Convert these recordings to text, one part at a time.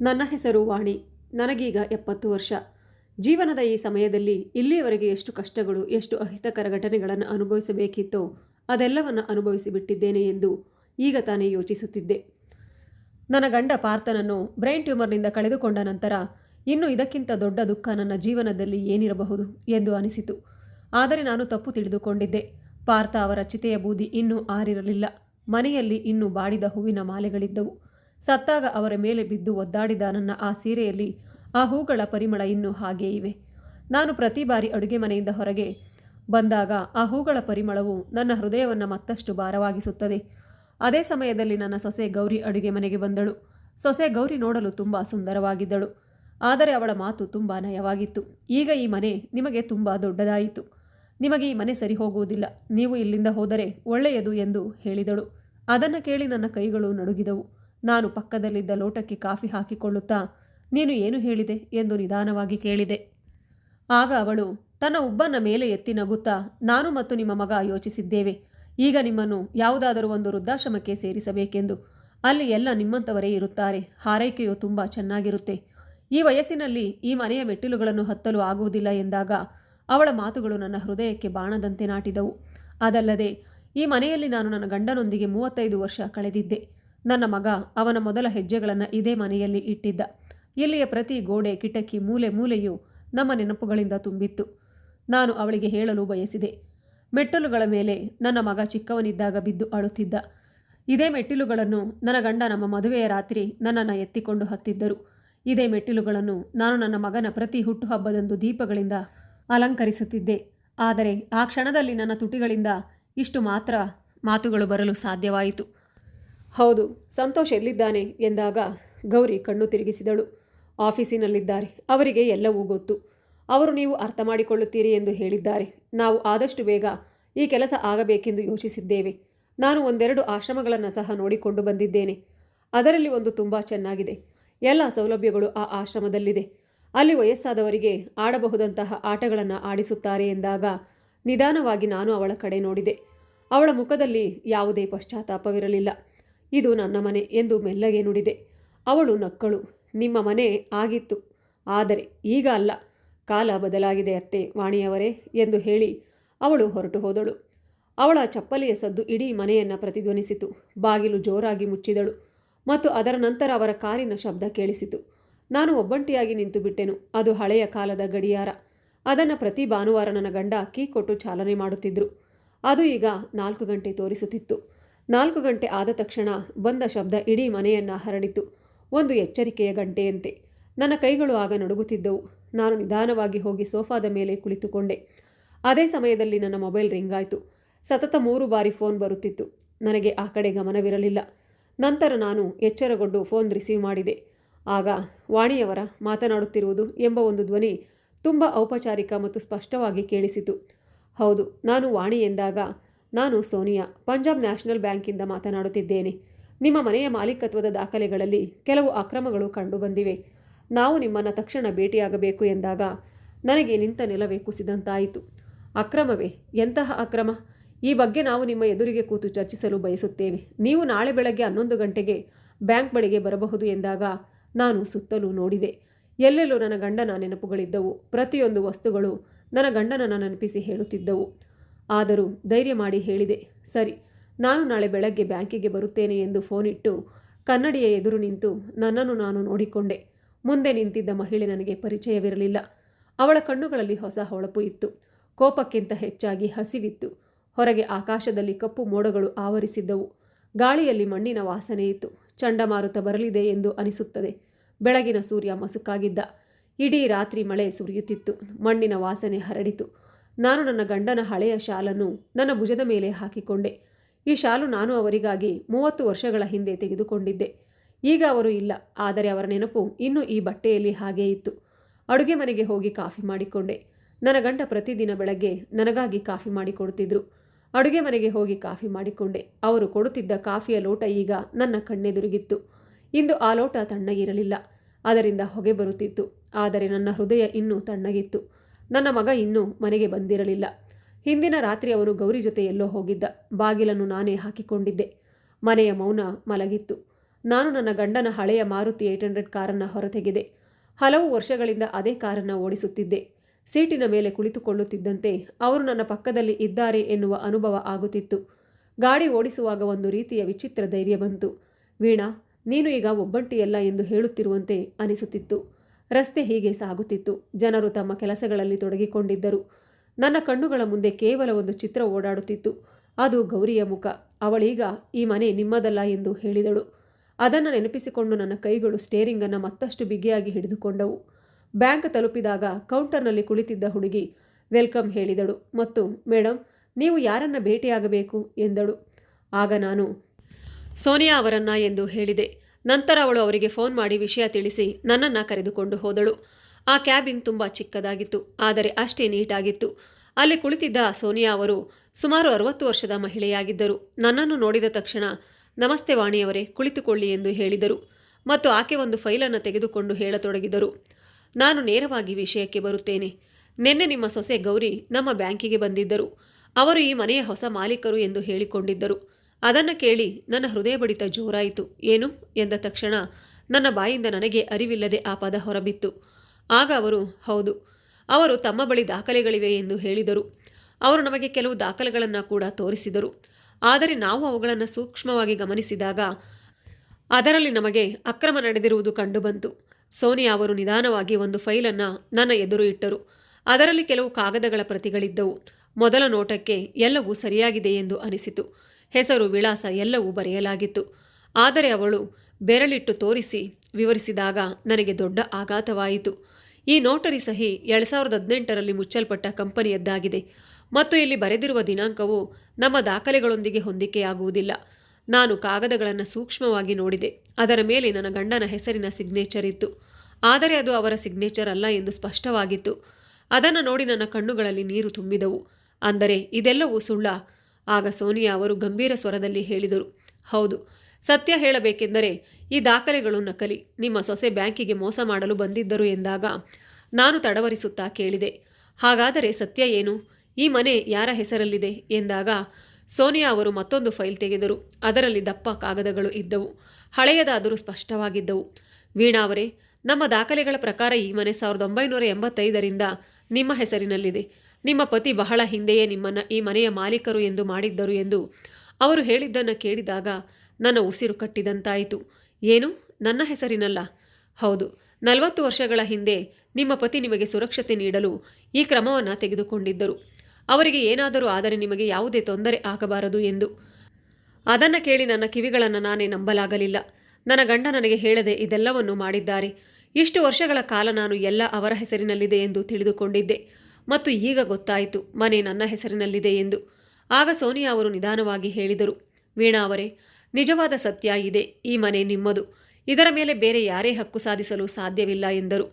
ನನ್ನ ಹೆಸರು ವಾಣಿ. ನನಗೀಗ ಎಪ್ಪತ್ತು ವರ್ಷ. ಜೀವನದ ಈ ಸಮಯದಲ್ಲಿ ಇಲ್ಲಿಯವರೆಗೆ ಎಷ್ಟು ಕಷ್ಟಗಳು, ಎಷ್ಟು ಅಹಿತಕರ ಘಟನೆಗಳನ್ನು ಅನುಭವಿಸಬೇಕಿತ್ತೋ ಅದೆಲ್ಲವನ್ನು ಅನುಭವಿಸಿ ಬಿಟ್ಟಿದ್ದೇನೆ ಎಂದು ಈಗ ತಾನೇ ಯೋಚಿಸುತ್ತಿದ್ದೆ. ನನ್ನ ಗಂಡ ಪಾರ್ಥನನ್ನು ಬ್ರೈನ್ ಟ್ಯೂಮರ್ನಿಂದ ಕಳೆದುಕೊಂಡ ನಂತರ ಇನ್ನು ಇದಕ್ಕಿಂತ ದೊಡ್ಡ ದುಃಖ ನನ್ನ ಜೀವನದಲ್ಲಿ ಏನಿರಬಹುದು ಎಂದು ಅನಿಸಿತು. ಆದರೆ ನಾನು ತಪ್ಪು ತಿಳಿದುಕೊಂಡಿದ್ದೆ. ಪಾರ್ಥ ಅವರ ಚಿತೆಯ ಬೂದಿ ಇನ್ನೂ ಆರಿರಲಿಲ್ಲ. ಮನೆಯಲ್ಲಿ ಇನ್ನೂ ಬಾಡಿದ ಹೂವಿನ ಮಾಲೆಗಳಿದ್ದವು. ಸತ್ತಾಗ ಅವರ ಮೇಲೆ ಬಿದ್ದು ಒದ್ದಾಡಿದ ನನ್ನ ಆ ಸೀರೆಯಲ್ಲಿ ಆ ಹೂಗಳ ಪರಿಮಳ ಇನ್ನೂ ಹಾಗೇ ಇವೆ. ನಾನು ಪ್ರತಿ ಬಾರಿ ಅಡುಗೆ ಮನೆಯಿಂದ ಹೊರಗೆ ಬಂದಾಗ ಆ ಹೂಗಳ ಪರಿಮಳವು ನನ್ನ ಹೃದಯವನ್ನು ಮತ್ತಷ್ಟು ಭಾರವಾಗಿಸುತ್ತದೆ. ಅದೇ ಸಮಯದಲ್ಲಿ ನನ್ನ ಸೊಸೆ ಗೌರಿ ಅಡುಗೆ ಮನೆಗೆ ಬಂದಳು. ಸೊಸೆ ಗೌರಿ ನೋಡಲು ತುಂಬ ಸುಂದರವಾಗಿದ್ದಳು. ಆದರೆ ಅವಳ ಮಾತು ತುಂಬ ನಯವಾಗಿತ್ತು. ಈಗ ಈ ಮನೆ ನಿಮಗೆ ತುಂಬ ದೊಡ್ಡದಾಯಿತು. ನಿಮಗೆ ಈ ಮನೆ ಸರಿ ಹೋಗುವುದಿಲ್ಲ. ನೀವು ಇಲ್ಲಿಂದ ಹೋದರೆ ಒಳ್ಳೆಯದು ಎಂದು ಹೇಳಿದಳು. ಅದನ್ನು ಕೇಳಿ ನನ್ನ ಕೈಗಳು ನಡುಗಿದವು. ನಾನು ಪಕ್ಕದಲ್ಲಿದ್ದ ಲೋಟಕ್ಕೆ ಕಾಫಿ ಹಾಕಿಕೊಳ್ಳುತ್ತಾ, ನೀನು ಏನು ಹೇಳಿದೆ ಎಂದು ನಿಧಾನವಾಗಿ ಕೇಳಿದೆ. ಆಗ ಅವಳು, ತನ್ನ ಉಬ್ಬನ ಮೇಲೆ ಎತ್ತಿ ನಗುತ್ತಾ, ನಾನು ಮತ್ತು ನಿಮ್ಮ ಮಗ ಯೋಚಿಸಿದ್ದೇವೆ. ಈಗ ನಿಮ್ಮನ್ನು ಯಾವುದಾದರೂ ಒಂದು ವೃದ್ಧಾಶ್ರಮಕ್ಕೆ ಸೇರಿಸಬೇಕೆಂದು. ಅಲ್ಲಿ ಎಲ್ಲ ನಿಮ್ಮಂಥವರೇ ಇರುತ್ತಾರೆ. ಹಾರೈಕೆಯು ತುಂಬ ಚೆನ್ನಾಗಿರುತ್ತೆ. ಈ ವಯಸ್ಸಿನಲ್ಲಿ ಈ ಮನೆಯ ಮೆಟ್ಟಿಲುಗಳನ್ನು ಹತ್ತಲು ಆಗುವುದಿಲ್ಲ ಎಂದಾಗ, ಅವಳ ಮಾತುಗಳು ನನ್ನ ಹೃದಯಕ್ಕೆ ಬಾಣದಂತೆ ನಾಟಿದವು. ಅದಲ್ಲದೆ, ಈ ಮನೆಯಲ್ಲಿ ನಾನು ನನ್ನ ಗಂಡನೊಂದಿಗೆ ಮೂವತ್ತೈದು ವರ್ಷ ಕಳೆದಿದ್ದೆ. ನನ್ನ ಮಗ ಅವನ ಮೊದಲ ಹೆಜ್ಜೆಗಳನ್ನು ಇದೇ ಮನೆಯಲ್ಲಿ ಇಟ್ಟಿದ್ದ. ಇಲ್ಲಿಯ ಪ್ರತಿ ಗೋಡೆ, ಕಿಟಕಿ, ಮೂಲೆ ಮೂಲೆಯೂ ನಮ್ಮ ನೆನಪುಗಳಿಂದ ತುಂಬಿತ್ತು. ನಾನು ಅವಳಿಗೆ ಹೇಳಲು ಬಯಸಿದೆ. ಮೆಟ್ಟಲುಗಳ ಮೇಲೆ ನನ್ನ ಮಗ ಚಿಕ್ಕವನಿದ್ದಾಗ ಬಿದ್ದು ಅಳುತ್ತಿದ್ದ. ಇದೇ ಮೆಟ್ಟಿಲುಗಳನ್ನು ನನ್ನ ಗಂಡ ನಮ್ಮ ಮದುವೆಯ ರಾತ್ರಿ ನನ್ನನ್ನು ಎತ್ತಿಕೊಂಡು ಹತ್ತಿದ್ದರು. ಇದೇ ಮೆಟ್ಟಿಲುಗಳನ್ನು ನಾನು ನನ್ನ ಮಗನ ಪ್ರತಿ ಹುಟ್ಟುಹಬ್ಬದಂದು ದೀಪಗಳಿಂದ ಅಲಂಕರಿಸುತ್ತಿದ್ದೆ. ಆದರೆ ಆ ಕ್ಷಣದಲ್ಲಿ ನನ್ನ ತುಟಿಗಳಿಂದ ಇಷ್ಟು ಮಾತ್ರ ಮಾತುಗಳು ಬರಲು ಸಾಧ್ಯವಾಯಿತು. ಹೌದು, ಸಂತೋಷ್ ಎಲ್ಲಿದ್ದಾನೆ ಎಂದಾಗ ಗೌರಿ ಕಣ್ಣು ತಿರುಗಿಸಿದಳು. ಆಫೀಸಿನಲ್ಲಿದ್ದಾರೆ, ಅವರಿಗೆ ಎಲ್ಲವೂ ಗೊತ್ತು. ಅವರು ನೀವು ಅರ್ಥ ಮಾಡಿಕೊಳ್ಳುತ್ತೀರಿ ಎಂದು ಹೇಳಿದ್ದಾರೆ. ನಾವು ಆದಷ್ಟು ಬೇಗ ಈ ಕೆಲಸ ಆಗಬೇಕೆಂದು ಯೋಚಿಸಿದ್ದೇವೆ. ನಾನು ಒಂದೆರಡು ಆಶ್ರಮಗಳನ್ನು ಸಹ ನೋಡಿಕೊಂಡು ಬಂದಿದ್ದೇನೆ. ಅದರಲ್ಲಿ ಒಂದು ತುಂಬ ಚೆನ್ನಾಗಿದೆ. ಎಲ್ಲ ಸೌಲಭ್ಯಗಳು ಆ ಆಶ್ರಮದಲ್ಲಿದೆ. ಅಲ್ಲಿ ವಯಸ್ಸಾದವರಿಗೆ ಆಡಬಹುದಂತಹ ಆಟಗಳನ್ನು ಆಡಿಸುತ್ತಾರೆ ಎಂದಾಗ ನಿಧಾನವಾಗಿ ನಾನು ಅವಳ ಕಡೆ ನೋಡಿದೆ. ಅವಳ ಮುಖದಲ್ಲಿ ಯಾವುದೇ ಪಶ್ಚಾತ್ತಾಪವಿರಲಿಲ್ಲ. ಇದು ನನ್ನ ಮನೆ ಎಂದು ಮೆಲ್ಲಗೆ ನುಡಿದೆ. ಅವಳು ನಕ್ಕಳು. ನಿಮ್ಮ ಮನೆ ಆಗಿತ್ತು. ಆದರೆ ಈಗ ಅಲ್ಲ. ಕಾಲ ಬದಲಾಗಿದೆ ಅತ್ತೆ ವಾಣಿಯವರೇ ಎಂದು ಹೇಳಿ ಅವಳು ಹೊರಟು ಹೋದಳು. ಅವಳ ಚಪ್ಪಲಿಯ ಸದ್ದು ಇಡೀ ಮನೆಯನ್ನು ಪ್ರತಿಧ್ವನಿಸಿತು. ಬಾಗಿಲು ಜೋರಾಗಿ ಮುಚ್ಚಿದಳು ಮತ್ತು ಅದರ ನಂತರ ಅವರ ಕಾರಿನ ಶಬ್ದ ಕೇಳಿಸಿತು. ನಾನು ಒಬ್ಬಂಟಿಯಾಗಿ ನಿಂತು ಬಿಟ್ಟೆನು ಅದು ಹಳೆಯ ಕಾಲದ ಗಡಿಯಾರ. ಅದನ್ನು ಪ್ರತಿ ಭಾನುವಾರ ನನ್ನ ಗಂಡ ಕೀ ಕೊಟ್ಟು ಚಾಲನೆ ಮಾಡುತ್ತಿದ್ದರು ಅದು ಈಗ ನಾಲ್ಕು ಗಂಟೆ ತೋರಿಸುತ್ತಿತ್ತು. ನಾಲ್ಕು ಗಂಟೆ ಆದ ತಕ್ಷಣ ಬಂದ ಶಬ್ದ ಇಡೀ ಮನೆಯನ್ನು ಹರಡಿತು. ಒಂದು ಎಚ್ಚರಿಕೆಯ ಗಂಟೆಯಂತೆ. ನನ್ನ ಕೈಗಳು ಆಗ ನಡುಗುತ್ತಿದ್ದವು. ನಾನು ನಿಧಾನವಾಗಿ ಹೋಗಿ ಸೋಫಾದ ಮೇಲೆ ಕುಳಿತುಕೊಂಡೆ. ಅದೇ ಸಮಯದಲ್ಲಿ ನನ್ನ ಮೊಬೈಲ್ ರಿಂಗ್ ಆಯಿತು. ಸತತ ಮೂರು ಬಾರಿ ಫೋನ್ ಬರುತ್ತಿತ್ತು. ನನಗೆ ಆ ಕಡೆ ಗಮನವಿರಲಿಲ್ಲ. ನಂತರ ನಾನು ಎಚ್ಚರಗೊಂಡು ಫೋನ್ ರಿಸೀವ್ ಮಾಡಿದೆ. ಆಗ ವಾಣಿಯವರ ಮಾತನಾಡುತ್ತಿರುವುದು ಎಂಬ ಒಂದು ಧ್ವನಿ ತುಂಬ ಔಪಚಾರಿಕ ಮತ್ತು ಸ್ಪಷ್ಟವಾಗಿ ಕೇಳಿಸಿತು. ಹೌದು, ನಾನು ವಾಣಿ ಎಂದಾಗ ನಾನು ಸೋನಿಯಾ, ಪಂಜಾಬ್ ನ್ಯಾಷನಲ್ ಬ್ಯಾಂಕಿಂದ ಮಾತನಾಡುತ್ತಿದ್ದೇನೆ. ನಿಮ್ಮ ಮನೆಯ ಮಾಲೀಕತ್ವದ ದಾಖಲೆಗಳಲ್ಲಿ ಕೆಲವು ಅಕ್ರಮಗಳು ಕಂಡುಬಂದಿವೆ. ನಾವು ನಿಮ್ಮನ್ನು ತಕ್ಷಣ ಭೇಟಿಯಾಗಬೇಕು ಎಂದಾಗ ನನಗೆ ನಿಂತ ನೆಲವೇ ಕುಸಿದಂತಾಯಿತು. ಅಕ್ರಮವೇ? ಎಂತಹ ಅಕ್ರಮ? ಈ ಬಗ್ಗೆ ನಾವು ನಿಮ್ಮ ಎದುರಿಗೆ ಕೂತು ಚರ್ಚಿಸಲು ಬಯಸುತ್ತೇವೆ. ನೀವು ನಾಳೆ ಬೆಳಗ್ಗೆ ಹನ್ನೊಂದು ಗಂಟೆಗೆ ಬ್ಯಾಂಕ್ ಬಳಿಗೆ ಬರಬಹುದು ಎಂದಾಗ ನಾನು ಸುತ್ತಲೂ ನೋಡಿದೆ. ಎಲ್ಲೆಲ್ಲೂ ನನ್ನ ಗಂಡನ ನೆನಪುಗಳಿದ್ದವು. ಪ್ರತಿಯೊಂದು ವಸ್ತುಗಳು ನನ್ನ ಗಂಡನನ್ನು ನೆನಪಿಸಿ ಹೇಳುತ್ತಿದ್ದವು. ಆದರೂ ಧೈರ್ಯ ಮಾಡಿ ಹೇಳಿದೆ, ಸರಿ, ನಾನು ನಾಳೆ ಬೆಳಗ್ಗೆ ಬ್ಯಾಂಕಿಗೆ ಬರುತ್ತೇನೆ ಎಂದು ಫೋನ್ ಇಟ್ಟು ಕನ್ನಡಿಯ ಎದುರು ನಿಂತು ನನ್ನನ್ನು ನಾನು ನೋಡಿಕೊಂಡೆ. ಮುಂದೆ ನಿಂತಿದ್ದ ಮಹಿಳೆ ನನಗೆ ಪರಿಚಯವಿರಲಿಲ್ಲ. ಅವಳ ಕಣ್ಣುಗಳಲ್ಲಿ ಹೊಸ ಹೊಳಪು ಇತ್ತು. ಕೋಪಕ್ಕಿಂತ ಹೆಚ್ಚಾಗಿ ಹಸಿವಿತ್ತು. ಹೊರಗೆ ಆಕಾಶದಲ್ಲಿ ಕಪ್ಪು ಮೋಡಗಳು ಆವರಿಸಿದ್ದವು. ಗಾಳಿಯಲ್ಲಿ ಮಣ್ಣಿನ ವಾಸನೆ ಇತ್ತು. ಚಂಡಮಾರುತ ಬರಲಿದೆ ಎಂದು ಅನಿಸುತ್ತದೆ. ಬೆಳಗಿನ ಸೂರ್ಯ ಮಸುಕಾಗಿದ್ದ. ಇಡೀ ರಾತ್ರಿ ಮಳೆ ಸುರಿಯುತ್ತಿತ್ತು. ಮಣ್ಣಿನ ವಾಸನೆ ಹರಡಿತು. ನಾನು ನನ್ನ ಗಂಡನ ಹಳೆಯ ಶಾಲನ್ನು ನನ್ನ ಭುಜದ ಮೇಲೆ ಹಾಕಿಕೊಂಡೆ. ಈ ಶಾಲು ನಾನು ಅವರಿಗಾಗಿ ಮೂವತ್ತು ವರ್ಷಗಳ ಹಿಂದೆ ತೆಗೆದುಕೊಂಡಿದ್ದೆ. ಈಗ ಅವರು ಇಲ್ಲ, ಆದರೆ ಅವರ ನೆನಪು ಇನ್ನೂ ಈ ಬಟ್ಟೆಯಲ್ಲಿ ಹಾಗೇ ಇತ್ತು. ಅಡುಗೆ ಮನೆಗೆ ಹೋಗಿ ಕಾಫಿ ಮಾಡಿಕೊಂಡೆ. ನನ್ನ ಗಂಡ ಪ್ರತಿದಿನ ಬೆಳಗ್ಗೆ ನನಗಾಗಿ ಕಾಫಿ ಮಾಡಿಕೊಡುತ್ತಿದ್ದರು ಅಡುಗೆ ಮನೆಗೆ ಹೋಗಿ ಕಾಫಿ ಮಾಡಿಕೊಂಡೆ. ಅವರು ಕೊಡುತ್ತಿದ್ದ ಕಾಫಿಯ ಲೋಟ ಈಗ ನನ್ನ ಕಣ್ಣೆದುರುಗಿತ್ತು. ಇಂದು ಆ ಲೋಟ ತಣ್ಣಗಿರಲಿಲ್ಲ. ಅದರಿಂದ ಹೊಗೆ ಬರುತ್ತಿತ್ತು. ಆದರೆ ನನ್ನ ಹೃದಯ ಇನ್ನೂ ತಣ್ಣಗಿತ್ತು. ನನ್ನ ಮಗ ಇನ್ನೂ ಮನೆಗೆ ಬಂದಿರಲಿಲ್ಲ. ಹಿಂದಿನ ರಾತ್ರಿ ಅವನು ಗೌರಿ ಜೊತೆ ಎಲ್ಲೋ ಹೋಗಿದ್ದ. ಬಾಗಿಲನ್ನು ನಾನೇ ಹಾಕಿಕೊಂಡಿದ್ದೆ. ಮನೆಯ ಮೌನ ಮಲಗಿತ್ತು. ನಾನು ನನ್ನ ಗಂಡನ ಹಳೆಯ ಮಾರುತಿ ಏಟ್ ಹಂಡ್ರೆಡ್ ಕಾರನ್ನು ಹೊರತೆಗೆದೆ. ಹಲವು ವರ್ಷಗಳಿಂದ ಅದೇ ಕಾರನ್ನು ಓಡಿಸುತ್ತಿದ್ದೆ. ಸೀಟಿನ ಮೇಲೆ ಕುಳಿತುಕೊಳ್ಳುತ್ತಿದ್ದಂತೆ ಅವರು ನನ್ನ ಪಕ್ಕದಲ್ಲಿ ಇದ್ದಾರೆ ಎನ್ನುವ ಅನುಭವ ಆಗುತ್ತಿತ್ತು. ಗಾಡಿ ಓಡಿಸುವಾಗ ಒಂದು ರೀತಿಯ ವಿಚಿತ್ರ ಧೈರ್ಯ ಬಂತು. ವೀಣಾ, ನೀನು ಈಗ ಒಬ್ಬಂಟಿಯಲ್ಲ ಎಂದು ಹೇಳುತ್ತಿರುವಂತೆ ಅನಿಸುತ್ತಿತ್ತು. ರಸ್ತೆ ಹೀಗೆ ಸಾಗುತ್ತಿತ್ತು. ಜನರು ತಮ್ಮ ಕೆಲಸಗಳಲ್ಲಿ ತೊಡಗಿಕೊಂಡಿದ್ದರು. ನನ್ನ ಕಣ್ಣುಗಳ ಮುಂದೆ ಕೇವಲ ಒಂದು ಚಿತ್ರ ಓಡಾಡುತ್ತಿತ್ತು. ಅದು ಗೌರಿಯ ಮುಖ. ಅವಳೀಗ, ಈ ಮನೆ ನಿಮ್ಮದಲ್ಲ ಎಂದು ಹೇಳಿದಳು. ಅದನ್ನು ನೆನಪಿಸಿಕೊಂಡು ನನ್ನ ಕೈಗಳು ಸ್ಟೇರಿಂಗನ್ನು ಮತ್ತಷ್ಟು ಬಿಗಿಯಾಗಿ ಹಿಡಿದುಕೊಂಡವು. ಬ್ಯಾಂಕ್ ತಲುಪಿದಾಗ ಕೌಂಟರ್ನಲ್ಲಿ ಕುಳಿತಿದ್ದ ಹುಡುಗಿ, ವೆಲ್ಕಮ್ ಹೇಳಿದಳು ಮತ್ತು ಮೇಡಮ್ ನೀವು ಯಾರನ್ನ ಭೇಟಿಯಾಗಬೇಕು? ಎಂದಳು. ಆಗ ನಾನು, ಸೋನಿಯಾ ಅವರನ್ನ ಎಂದು ಹೇಳಿದೆ. ನಂತರ ಅವಳು ಅವರಿಗೆ ಫೋನ್ ಮಾಡಿ ವಿಷಯ ತಿಳಿಸಿ ನನ್ನನ್ನು ಕರೆದುಕೊಂಡು ಹೋದಳು. ಆ ಕ್ಯಾಬಿನ್ ತುಂಬ ಚಿಕ್ಕದಾಗಿತ್ತು, ಆದರೆ ಅಷ್ಟೇ ನೀಟಾಗಿತ್ತು. ಅಲ್ಲಿ ಕುಳಿತಿದ್ದ ಸೋನಿಯಾ ಅವರು ಸುಮಾರು ಅರವತ್ತು ವರ್ಷದ ಮಹಿಳೆಯಾಗಿದ್ದರು. ನನ್ನನ್ನು ನೋಡಿದ ತಕ್ಷಣ, ನಮಸ್ತೆ ವಾಣಿಯವರೇ, ಕುಳಿತುಕೊಳ್ಳಿ ಎಂದು ಹೇಳಿದರು ಮತ್ತು ಆಕೆ ಒಂದು ಫೈಲನ್ನು ತೆಗೆದುಕೊಂಡು ಹೇಳತೊಡಗಿದರು. ನಾನು ನೇರವಾಗಿ ವಿಷಯಕ್ಕೆ ಬರುತ್ತೇನೆ. ನಿನ್ನೆ ನಿಮ್ಮ ಸೊಸೆ ಗೌರಿ ನಮ್ಮ ಬ್ಯಾಂಕಿಗೆ ಬಂದಿದ್ದರು. ಅವರು ಈ ಮನೆಯ ಹೊಸ ಮಾಲೀಕರು ಎಂದು ಹೇಳಿಕೊಂಡಿದ್ದರು. ಅದನ್ನು ಕೇಳಿ ನನ್ನ ಹೃದಯ ಬಡಿತ ಜೋರಾಯಿತು. ಏನು? ಎಂದ ತಕ್ಷಣ ನನ್ನ ಬಾಯಿಂದ ನನಗೆ ಅರಿವಿಲ್ಲದೆ ಆ ಪದ ಹೊರಬಿತ್ತು. ಆಗ ಅವರು, ಹೌದು, ಅವರು ತಮ್ಮ ಬಳಿ ದಾಖಲೆಗಳಿವೆ ಎಂದು ಹೇಳಿದರು. ಅವರು ನಮಗೆ ಕೆಲವು ದಾಖಲೆಗಳನ್ನು ಕೂಡ ತೋರಿಸಿದರು. ಆದರೆ ನಾವು ಅವುಗಳನ್ನು ಸೂಕ್ಷ್ಮವಾಗಿ ಗಮನಿಸಿದಾಗ ಅದರಲ್ಲಿ ನಮಗೆ ಅಕ್ರಮ ನಡೆದಿರುವುದು ಕಂಡುಬಂತು. ಸೋನಿಯಾ ಅವರು ನಿಧಾನವಾಗಿ ಒಂದು ಫೈಲನ್ನು ನನ್ನ ಎದುರು ಇಟ್ಟರು. ಅದರಲ್ಲಿ ಕೆಲವು ಕಾಗದಗಳ ಪ್ರತಿಗಳಿದ್ದವು. ಮೊದಲ ನೋಟಕ್ಕೆ ಎಲ್ಲವೂ ಸರಿಯಾಗಿದೆ ಎಂದು ಅನಿಸಿತು. ಹೆಸರು, ವಿಳಾಸ ಎಲ್ಲವೂ ಬರೆಯಲಾಗಿತ್ತು. ಆದರೆ ಅವಳು ಬೆರಳಿಟ್ಟು ತೋರಿಸಿ ವಿವರಿಸಿದಾಗ ನನಗೆ ದೊಡ್ಡ ಆಘಾತವಾಯಿತು. ಈ ನೋಟರಿ ಸಹಿ ಎರಡು ಸಾವಿರದ ಹದಿನೆಂಟರಲ್ಲಿ ಮುಚ್ಚಲ್ಪಟ್ಟ ಕಂಪನಿಯದ್ದಾಗಿದೆ. ಮತ್ತು ಇಲ್ಲಿ ಬರೆದಿರುವ ದಿನಾಂಕವು ನಮ್ಮ ದಾಖಲೆಗಳೊಂದಿಗೆ ಹೊಂದಿಕೆಯಾಗುವುದಿಲ್ಲ. ನಾನು ಕಾಗದಗಳನ್ನು ಸೂಕ್ಷ್ಮವಾಗಿ ನೋಡಿದೆ. ಅದರ ಮೇಲೆ ನನ್ನ ಗಂಡನ ಹೆಸರಿನ ಸಿಗ್ನೇಚರ್ ಇತ್ತು. ಆದರೆ ಅದು ಅವರ ಸಿಗ್ನೇಚರ್ ಅಲ್ಲ ಎಂದು ಸ್ಪಷ್ಟವಾಗಿತ್ತು. ಅದನ್ನು ನೋಡಿ ನನ್ನ ಕಣ್ಣುಗಳಲ್ಲಿ ನೀರು ತುಂಬಿದವು. ಅಂದರೆ ಇದೆಲ್ಲವೂ ಸುಳ್ಳ. ಆಗ ಸೋನಿಯಾ ಅವರು ಗಂಭೀರ ಸ್ವರದಲ್ಲಿ ಹೇಳಿದರು, ಹೌದು, ಸತ್ಯ ಹೇಳಬೇಕೆಂದರೆ ಈ ದಾಖಲೆಗಳು ನಕಲಿ. ನಿಮ್ಮ ಸೊಸೆ ಬ್ಯಾಂಕಿಗೆ ಮೋಸ ಮಾಡಲು ಬಂದಿದ್ದರು ಎಂದಾಗ ನಾನು ತಡವರಿಸುತ್ತಾ ಕೇಳಿದೆ. ಹಾಗಾದರೆ ಸತ್ಯ ಏನು? ಈ ಮನೆ ಯಾರ ಹೆಸರಲ್ಲಿದೆ? ಎಂದಾಗ ಸೋನಿಯಾ ಅವರು ಮತ್ತೊಂದು ಫೈಲ್ ತೆಗೆದರು. ಅದರಲ್ಲಿ ದಪ್ಪ ಕಾಗದಗಳು ಇದ್ದವು. ಹಳೆಯದಾದರೂ ಸ್ಪಷ್ಟವಾಗಿದ್ದವು. ವೀಣಾ ಅವರೇ, ನಮ್ಮ ದಾಖಲೆಗಳ ಪ್ರಕಾರ ಈ ಮನೆ ಸಾವಿರದ ಒಂಬೈನೂರ ಎಂಬತ್ತೈದರಿಂದ ನಿಮ್ಮ ಹೆಸರಿನಲ್ಲಿದೆ. ನಿಮ್ಮ ಪತಿ ಬಹಳ ಹಿಂದೆಯೇ ನಿಮ್ಮನ್ನು ಈ ಮನೆಯ ಮಾಲೀಕರು ಎಂದು ಮಾಡಿದ್ದರು ಎಂದು ಅವರು ಹೇಳಿದ್ದನ್ನು ಕೇಳಿದಾಗ ನನ್ನ ಉಸಿರು ಕಟ್ಟಿದಂತಾಯಿತು. ಏನು? ನನ್ನ ಹೆಸರಿನಲ್ಲ? ಹೌದು, ನಲವತ್ತು ವರ್ಷಗಳ ಹಿಂದೆ ನಿಮ್ಮ ಪತಿ ನಿಮಗೆ ಸುರಕ್ಷತೆ ನೀಡಲು ಈ ಕ್ರಮವನ್ನು ತೆಗೆದುಕೊಂಡಿದ್ದರು. ಅವರಿಗೆ ಏನಾದರೂ ಆದರೆ ನಿಮಗೆ ಯಾವುದೇ ತೊಂದರೆ ಆಗಬಾರದು ಎಂದು. ಅದನ್ನು ಕೇಳಿ ನನ್ನ ಕಿವಿಗಳನ್ನು ನಾನೇ ನಂಬಲಾಗಲಿಲ್ಲ. ನನ್ನ ಗಂಡ ನನಗೆ ಹೇಳದೆ ಇದೆಲ್ಲವನ್ನೂ ಮಾಡಿದ್ದಾರೆ. ಇಷ್ಟು ವರ್ಷಗಳ ಕಾಲ ನಾನು ಎಲ್ಲ ಅವರ ಹೆಸರಿನಲ್ಲಿದೆ ಎಂದು ತಿಳಿದುಕೊಂಡಿದ್ದೆ. ಮತ್ತು ಈಗ ಗೊತ್ತಾಯಿತು ಮನೆ ನನ್ನ ಹೆಸರಿನಲ್ಲಿದೆ ಎಂದು. ಆಗ ಸೋನಿಯಾ ಅವರು ನಿಧಾನವಾಗಿ ಹೇಳಿದರು, ವೀಣಾ ಅವರೇ, ನಿಜವಾದ ಸತ್ಯ ಇದೆ, ಈ ಮನೆ ನಿಮ್ಮದು. ಇದರ ಮೇಲೆ ಬೇರೆ ಯಾರೇ ಹಕ್ಕು ಸಾಧಿಸಲು ಸಾಧ್ಯವಿಲ್ಲ ಎಂದರು.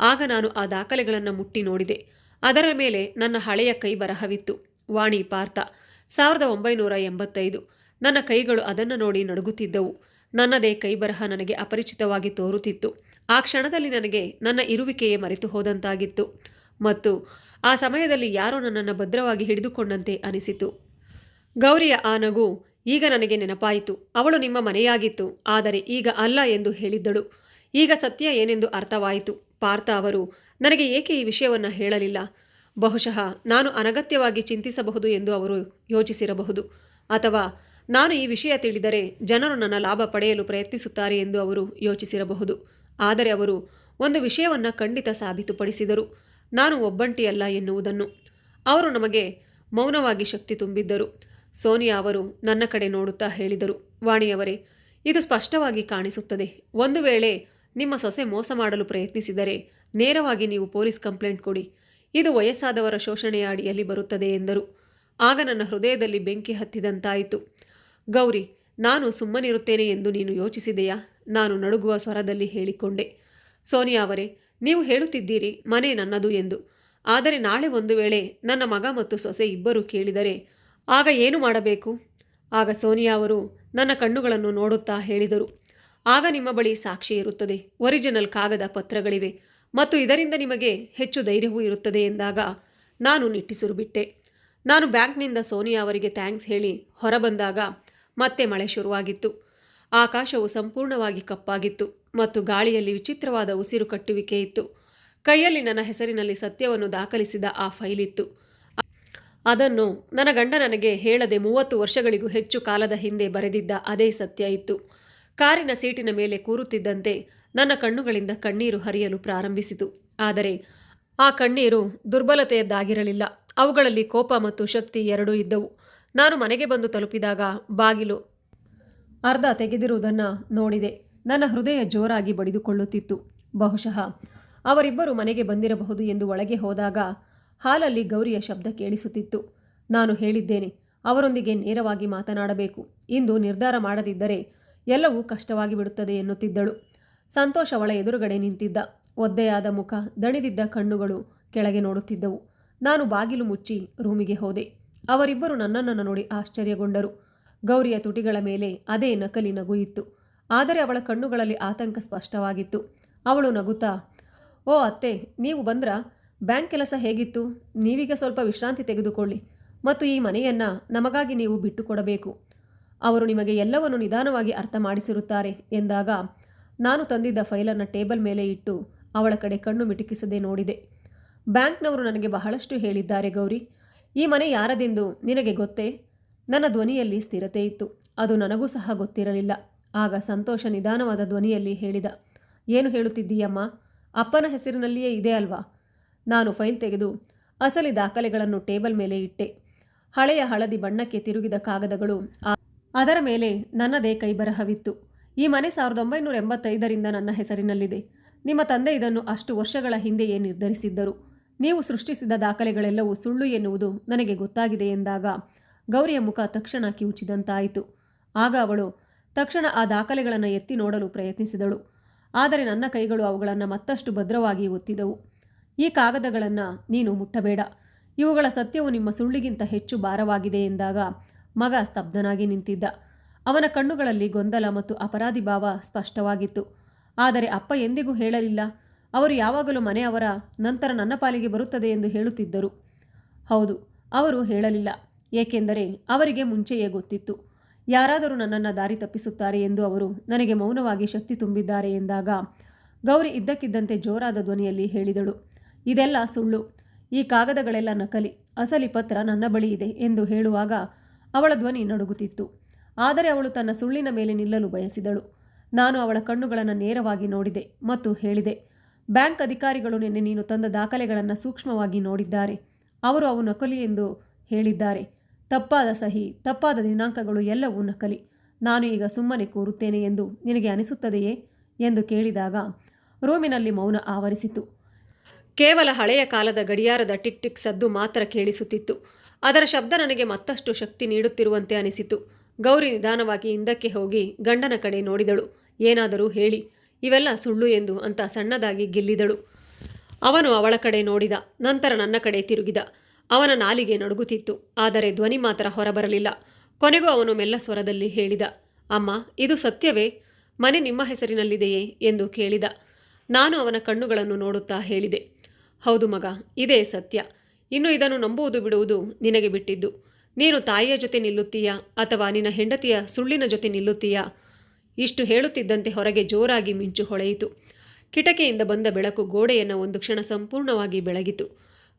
ಆಗ ನಾನು ಆ ದಾಖಲೆಗಳನ್ನು ಮುಟ್ಟಿ ನೋಡಿದೆ. ಅದರ ಮೇಲೆ ನನ್ನ ಹಳೆಯ ಕೈ ಬರಹವಿತ್ತು. ವಾಣಿ ಪಾರ್ಥ, ಸಾವಿರದ ಒಂಬೈನೂರ ಎಂಬತ್ತೈದು. ನನ್ನ ಕೈಗಳು ಅದನ್ನು ನೋಡಿ ನಡುಗುತ್ತಿದ್ದವು. ನನ್ನದೇ ಕೈ ಬರಹ ನನಗೆ ಅಪರಿಚಿತವಾಗಿ ತೋರುತ್ತಿತ್ತು. ಆ ಕ್ಷಣದಲ್ಲಿ ನನಗೆ ನನ್ನ ಇರುವಿಕೆಯೇ ಮರೆತು ಹೋದಂತಾಗಿತ್ತು. ಮತ್ತು ಆ ಸಮಯದಲ್ಲಿ ಯಾರೋ ನನ್ನನ್ನು ಭದ್ರವಾಗಿ ಹಿಡಿದುಕೊಂಡಂತೆ ಅನಿಸಿತು. ಗೌರಿಯ ಆ ನಗು ಈಗ ನನಗೆ ನೆನಪಾಯಿತು. ಅವಳು ನಿಮ್ಮ ಮನೆಯಾಗಿತ್ತು, ಆದರೆ ಈಗ ಅಲ್ಲ ಎಂದು ಹೇಳಿದ್ದಳು. ಈಗ ಸತ್ಯ ಏನೆಂದು ಅರ್ಥವಾಯಿತು. ಪಾರ್ಥ ಅವರು, ನನಗೆ ಏಕೆ ಈ ವಿಷಯವನ್ನು ಹೇಳಲಿಲ್ಲ? ಬಹುಶಃ ನಾನು ಅನಗತ್ಯವಾಗಿ ಚಿಂತಿಸಬಹುದು ಎಂದು ಅವರು ಯೋಚಿಸಿರಬಹುದು. ಅಥವಾ ನಾನು ಈ ವಿಷಯ ತಿಳಿದರೆ ಜನರು ನನ್ನ ಲಾಭ ಪಡೆಯಲು ಪ್ರಯತ್ನಿಸುತ್ತಾರೆ ಎಂದು ಅವರು ಯೋಚಿಸಿರಬಹುದು. ಆದರೆ ಅವರು ಒಂದು ವಿಷಯವನ್ನು ಖಂಡಿತ ಸಾಬೀತುಪಡಿಸಿದರು. ನಾನು ಒಬ್ಬಂಟಿಯಲ್ಲ ಎನ್ನುವುದನ್ನು. ಅವರು ನಮಗೆ ಮೌನವಾಗಿ ಶಕ್ತಿ ತುಂಬಿದ್ದರು. ಸೋನಿಯಾ ಅವರು ನನ್ನ ಕಡೆ ನೋಡುತ್ತಾ ಹೇಳಿದರು, ವಾಣಿಯವರೇ, ಇದು ಸ್ಪಷ್ಟವಾಗಿ ಕಾಣಿಸುತ್ತದೆ. ಒಂದು ವೇಳೆ ನಿಮ್ಮ ಸೊಸೆ ಮೋಸ ಮಾಡಲು ಪ್ರಯತ್ನಿಸಿದರೆ ನೇರವಾಗಿ ನೀವು ಪೊಲೀಸ್ ಕಂಪ್ಲೇಂಟ್ ಕೊಡಿ. ಇದು ವಯಸ್ಸಾದವರ ಶೋಷಣೆಯ ಅಡಿಯಲ್ಲಿ ಬರುತ್ತದೆ, ಎಂದರು. ಆಗ ನನ್ನ ಹೃದಯದಲ್ಲಿ ಬೆಂಕಿ ಹತ್ತಿದಂತಾಯಿತು. ಗೌರಿ, ನಾನು ಸುಮ್ಮನಿರುತ್ತೇನೆ ಎಂದು ನೀನು ಯೋಚಿಸಿದೆಯಾ? ನಾನು ನಡುಗುವ ಸ್ವರದಲ್ಲಿ ಹೇಳಿಕೊಂಡೆ. ಸೋನಿಯಾ ಅವರೇ ನೀವು ಹೇಳುತ್ತಿದ್ದೀರಿ, ಮನೆ ನನ್ನದು ಎಂದು. ಆದರೆ ನಾಳೆ ಒಂದು ವೇಳೆ ನನ್ನ ಮಗ ಮತ್ತು ಸೊಸೆ ಇಬ್ಬರು ಕೇಳಿದರೆ, ಆಗ ಏನು ಮಾಡಬೇಕು? ಆಗ ಸೋನಿಯಾ ಅವರು ನನ್ನ ಕಣ್ಣುಗಳನ್ನು ನೋಡುತ್ತಾ ಹೇಳಿದರು. ಆಗ ನಿಮ್ಮ ಬಳಿ ಸಾಕ್ಷಿ ಇರುತ್ತದೆ ಒರಿಜಿನಲ್ ಕಾಗದ ಪತ್ರಗಳಿವೆ ಮತ್ತು ಇದರಿಂದ ನಿಮಗೆ ಹೆಚ್ಚು ಧೈರ್ಯವೂ ಇರುತ್ತದೆ ಎಂದಾಗ ನಾನು ನಿಟ್ಟಿಸಿರು ಬಿಟ್ಟೆ. ನಾನು ಬ್ಯಾಂಕ್ನಿಂದ ಸೋನಿಯಾ ಅವರಿಗೆ ಥ್ಯಾಂಕ್ಸ್ ಹೇಳಿ ಹೊರಬಂದಾಗ ಮತ್ತೆ ಮಳೆ ಶುರುವಾಗಿತ್ತು. ಆಕಾಶವು ಸಂಪೂರ್ಣವಾಗಿ ಕಪ್ಪಾಗಿತ್ತು ಮತ್ತು ಗಾಳಿಯಲ್ಲಿ ವಿಚಿತ್ರವಾದ ಉಸಿರು ಕಟ್ಟುವಿಕೆ ಇತ್ತು. ಕೈಯಲ್ಲಿ ನನ್ನ ಹೆಸರಿನಲ್ಲಿ ಸತ್ಯವನ್ನು ದಾಖಲಿಸಿದ ಆ ಫೈಲ್ ಇತ್ತು ಅದನ್ನು ನನ್ನ ಗಂಡ ನನಗೆ ಹೇಳದೆ ಮೂವತ್ತು ವರ್ಷಗಳಿಗೂ ಹೆಚ್ಚು ಕಾಲದ ಹಿಂದೆ ಬರೆದಿದ್ದ ಅದೇ ಸತ್ಯ ಇತ್ತು. ಕಾರಿನ ಸೀಟಿನ ಮೇಲೆ ಕೂರುತ್ತಿದ್ದಂತೆ ನನ್ನ ಕಣ್ಣುಗಳಿಂದ ಕಣ್ಣೀರು ಹರಿಯಲು ಪ್ರಾರಂಭಿಸಿತು. ಆದರೆ ಆ ಕಣ್ಣೀರು ದುರ್ಬಲತೆಯದ್ದಾಗಿರಲಿಲ್ಲ. ಅವುಗಳಲ್ಲಿ ಕೋಪ ಮತ್ತು ಶಕ್ತಿ ಎರಡೂ ಇದ್ದವು. ನಾನು ಮನೆಗೆ ಬಂದು ತಲುಪಿದಾಗ ಬಾಗಿಲು ಅರ್ಧ ತೆಗೆದಿರುವುದನ್ನು ನೋಡಿದೆ. ನನ್ನ ಹೃದಯ ಜೋರಾಗಿ ಬಡಿದುಕೊಳ್ಳುತ್ತಿತ್ತು. ಬಹುಶಃ ಅವರಿಬ್ಬರು ಮನೆಗೆ ಬಂದಿರಬಹುದು ಎಂದು ಒಳಗೆ ಹೋದಾಗ ಹಾಲಲ್ಲಿ ಗೌರಿಯ ಶಬ್ದ ಕೇಳಿಸುತ್ತಿತ್ತು. ನಾನು ಹೇಳಿದ್ದೇನೆ, ಅವರೊಂದಿಗೆ ನೇರವಾಗಿ ಮಾತನಾಡಬೇಕು. ಇಂದು ನಿರ್ಧಾರ ಮಾಡದಿದ್ದರೆ ಎಲ್ಲವೂ ಕಷ್ಟವಾಗಿ ಬಿಡುತ್ತದೆ ಎನ್ನುತ್ತಿದ್ದಳು. ಸಂತೋಷ ಅವಳ ಎದುರುಗಡೆ ನಿಂತಿದ್ದ. ಒದ್ದೆಯಾದ ಮುಖ, ದಣಿದಿದ್ದ ಕಣ್ಣುಗಳು ಕೆಳಗೆ ನೋಡುತ್ತಿದ್ದವು. ನಾನು ಬಾಗಿಲು ಮುಚ್ಚಿ ರೂಮಿಗೆ ಹೋದೆ. ಅವರಿಬ್ಬರು ನನ್ನನ್ನು ನೋಡಿ ಆಶ್ಚರ್ಯಗೊಂಡರು. ಗೌರಿಯ ತುಟಿಗಳ ಮೇಲೆ ಅದೇ ನಕಲಿ ನಗು ಇತ್ತು ಆದರೆ ಅವಳ ಕಣ್ಣುಗಳಲ್ಲಿ ಆತಂಕ ಸ್ಪಷ್ಟವಾಗಿತ್ತು. ಅವಳು ನಗುತ್ತಾ, ಓ ಅತ್ತೆ, ನೀವು ಬಂದ್ರ? ಬ್ಯಾಂಕ್ ಕೆಲಸ ಹೇಗಿತ್ತು? ನೀವೀಗ ಸ್ವಲ್ಪ ವಿಶ್ರಾಂತಿ ತೆಗೆದುಕೊಳ್ಳಿ. ಮತ್ತು ಈ ಮನೆಯನ್ನು ನಮಗಾಗಿ ನೀವು ಬಿಟ್ಟುಕೊಡಬೇಕು. ಅವರು ನಿಮಗೆ ಎಲ್ಲವನ್ನು ನಿಧಾನವಾಗಿ ಅರ್ಥ ಮಾಡಿಸಿರುತ್ತಾರೆ ಎಂದಾಗ ನಾನು ತಂದಿದ್ದ ಫೈಲನ್ನು ಟೇಬಲ್ ಮೇಲೆ ಇಟ್ಟು ಅವಳ ಕಡೆ ಕಣ್ಣು ಮಿಟುಕಿಸದೆ ನೋಡಿದೆ. ಬ್ಯಾಂಕ್ನವರು ನನಗೆ ಬಹಳಷ್ಟು ಹೇಳಿದ್ದಾರೆ ಗೌರಿ. ಈ ಮನೆ ಯಾರದೆಂದು ನಿನಗೆ ಗೊತ್ತೇ? ನನ್ನ ಧ್ವನಿಯಲ್ಲಿ ಸ್ಥಿರತೆ ಇತ್ತು. ಅದು ನನಗೂ ಸಹ ಗೊತ್ತಿರಲಿಲ್ಲ. ಆಗ ಸಂತೋಷ ನಿಧಾನವಾದ ಧ್ವನಿಯಲ್ಲಿ ಹೇಳಿದ, ಏನು ಹೇಳುತ್ತಿದ್ದೀಯಮ್ಮ? ಅಪ್ಪನ ಹೆಸರಿನಲ್ಲಿಯೇ ಇದೆ ಅಲ್ವಾ? ನಾನು ಫೈಲ್ ತೆಗೆದು ಅಸಲಿ ದಾಖಲೆಗಳನ್ನು ಟೇಬಲ್ ಮೇಲೆ ಇಟ್ಟೆ. ಹಳೆಯ ಹಳದಿ ಬಣ್ಣಕ್ಕೆ ತಿರುಗಿದ ಕಾಗದಗಳು ಅದರ ಮೇಲೆ ನನ್ನದೇ ಕೈಬರಹವಿತ್ತು. ಈ ಮನೆ ಸಾವಿರದ ಒಂಬೈನೂರ ಎಂಬತ್ತೈದರಿಂದ ನನ್ನ ಹೆಸರಿನಲ್ಲಿದೆ. ನಿಮ್ಮ ತಂದೆ ಇದನ್ನು ಅಷ್ಟು ವರ್ಷಗಳ ಹಿಂದೆಯೇ ನಿರ್ಧರಿಸಿದ್ದರು. ನೀವು ಸೃಷ್ಟಿಸಿದ ದಾಖಲೆಗಳೆಲ್ಲವೂ ಸುಳ್ಳು ಎನ್ನುವುದು ನನಗೆ ಗೊತ್ತಾಗಿದೆ ಎಂದಾಗ ಗೌರಿಯ ಮುಖ ತಕ್ಷಣ ಕಿವುಚಿದಂತಾಯಿತು. ಆಗ ಅವಳು ತಕ್ಷಣ ಆ ದಾಖಲೆಗಳನ್ನು ಎತ್ತಿ ನೋಡಲು ಪ್ರಯತ್ನಿಸಿದಳು. ಆದರೆ ನನ್ನ ಕೈಗಳು ಅವುಗಳನ್ನು ಮತ್ತಷ್ಟು ಭದ್ರವಾಗಿ ಒತ್ತಿದವು. ಈ ಕಾಗದಗಳನ್ನು ನೀನು ಮುಟ್ಟಬೇಡ. ಇವುಗಳ ಸತ್ಯವು ನಿಮ್ಮ ಸುಳ್ಳಿಗಿಂತ ಹೆಚ್ಚು ಭಾರವಾಗಿದೆ ಎಂದಾಗ ಮಗ ಸ್ತಬ್ಧನಾಗಿ ನಿಂತಿದ್ದ. ಅವನ ಕಣ್ಣುಗಳಲ್ಲಿ ಗೊಂದಲ ಮತ್ತು ಅಪರಾಧಿ ಭಾವ ಸ್ಪಷ್ಟವಾಗಿತ್ತು. ಆದರೆ ಅಪ್ಪ ಎಂದಿಗೂ ಹೇಳಲಿಲ್ಲ. ಅವರು ಯಾವಾಗಲೂ ಮನೆಯವರ ನಂತರ ನನ್ನ ಪಾಲಿಗೆ ಬರುತ್ತದೆ ಎಂದು ಹೇಳುತ್ತಿದ್ದರು. ಹೌದು, ಅವರು ಹೇಳಲಿಲ್ಲ. ಏಕೆಂದರೆ ಅವರಿಗೆ ಮುಂಚೆಯೇ ಗೊತ್ತಿತ್ತು. ಯಾರಾದರೂ ನನ್ನನ್ನು ದಾರಿ ತಪ್ಪಿಸುತ್ತಾರೆ ಎಂದು ಅವರು ನನಗೆ ಮೌನವಾಗಿ ಶಕ್ತಿ ತುಂಬಿದ್ದಾರೆ ಎಂದಾಗ ಗೌರಿ ಇದ್ದಕ್ಕಿದ್ದಂತೆ ಜೋರಾದ ಧ್ವನಿಯಲ್ಲಿ ಹೇಳಿದಳು, ಇದೆಲ್ಲ ಸುಳ್ಳು. ಈ ಕಾಗದಗಳೆಲ್ಲ ನಕಲಿ. ಅಸಲಿ ಪತ್ರ ನನ್ನ ಬಳಿ ಇದೆ ಎಂದು ಹೇಳುವಾಗ ಅವಳ ಧ್ವನಿ ನಡುಗುತ್ತಿತ್ತು. ಆದರೆ ಅವಳು ತನ್ನ ಸುಳ್ಳಿನ ಮೇಲೆ ನಿಲ್ಲಲು ಬಯಸಿದಳು. ನಾನು ಅವಳ ಕಣ್ಣುಗಳನ್ನು ನೇರವಾಗಿ ನೋಡಿದೆ ಮತ್ತು ಹೇಳಿದೆ, ಬ್ಯಾಂಕ್ ಅಧಿಕಾರಿಗಳು ನಿನ್ನೆ ನೀನು ತಂದ ದಾಖಲೆಗಳನ್ನು ಸೂಕ್ಷ್ಮವಾಗಿ ನೋಡಿದ್ದಾರೆ. ಅವರು ಅವು ನಕಲಿ ಎಂದು ಹೇಳಿದ್ದಾರೆ. ತಪ್ಪಾದ ಸಹಿ, ತಪ್ಪಾದ ದಿನಾಂಕಗಳು ಎಲ್ಲವೂ ನಕಲಿ. ನಾನು ಈಗ ಸುಮ್ಮನೆ ಕೂರುತ್ತೇನೆ ಎಂದು ನಿನಗೆ ಅನಿಸುತ್ತದೆಯೇ? ಎಂದು ಕೇಳಿದಾಗ ರೂಮಿನಲ್ಲಿ ಮೌನ ಆವರಿಸಿತು. ಕೇವಲ ಹಳೆಯ ಕಾಲದ ಗಡಿಯಾರದ ಟಿಕ್ ಟಿಕ್ ಸದ್ದು ಮಾತ್ರ ಕೇಳಿಸುತ್ತಿತ್ತು. ಅದರ ಶಬ್ದ ನನಗೆ ಮತ್ತಷ್ಟು ಶಕ್ತಿ ನೀಡುತ್ತಿರುವಂತೆ ಅನಿಸಿತು. ಗೌರಿ ನಿಧಾನವಾಗಿ ಹಿಂದಕ್ಕೆ ಹೋಗಿ ಗಂಡನ ಕಡೆ ನೋಡಿದಳು. ಏನಾದರೂ ಹೇಳಿ, ಇವೆಲ್ಲ ಸುಳ್ಳು ಎಂದು ಅಂತ ಸಣ್ಣದಾಗಿ ಗಿಲ್ಲಿದಳು. ಅವನು ಅವಳ ಕಡೆ ನೋಡಿದ, ನಂತರ ನನ್ನ ಕಡೆ ತಿರುಗಿದ. ಅವನ ನಾಲಿಗೆ ನಡುಗುತ್ತಿತ್ತು, ಆದರೆ ಧ್ವನಿ ಮಾತ್ರ ಹೊರಬರಲಿಲ್ಲ. ಕೊನೆಗೂ ಅವನು ಮೆಲ್ಲ ಸ್ವರದಲ್ಲಿ ಹೇಳಿದ, ಅಮ್ಮ, ಇದು ಸತ್ಯವೇ? ಮನೆ ನಿಮ್ಮ ಹೆಸರಿನಲ್ಲಿದೆಯೇ? ಎಂದು ಕೇಳಿದ. ನಾನು ಅವನ ಕಣ್ಣುಗಳನ್ನು ನೋಡುತ್ತಾ ಹೇಳಿದೆ, ಹೌದು ಮಗ, ಇದೇ ಸತ್ಯ. ಇನ್ನು ಇದನ್ನು ನಂಬುವುದು ಬಿಡುವುದು ನಿನಗೆ ಬಿಟ್ಟಿದ್ದು. ನೀನು ತಾಯಿಯ ಜೊತೆ ನಿಲ್ಲುತ್ತೀಯಾ ಅಥವಾ ನಿನ್ನ ಹೆಂಡತಿಯ ಸುಳ್ಳಿನ ಜೊತೆ ನಿಲ್ಲುತ್ತೀಯಾ? ಇಷ್ಟು ಹೇಳುತ್ತಿದ್ದಂತೆ ಹೊರಗೆ ಜೋರಾಗಿ ಮಿಂಚು ಹೊಳೆಯಿತು. ಕಿಟಕಿಯಿಂದ ಬಂದ ಬೆಳಕು ಗೋಡೆಯನ್ನು ಒಂದು ಕ್ಷಣ ಸಂಪೂರ್ಣವಾಗಿ ಬೆಳಗಿತು.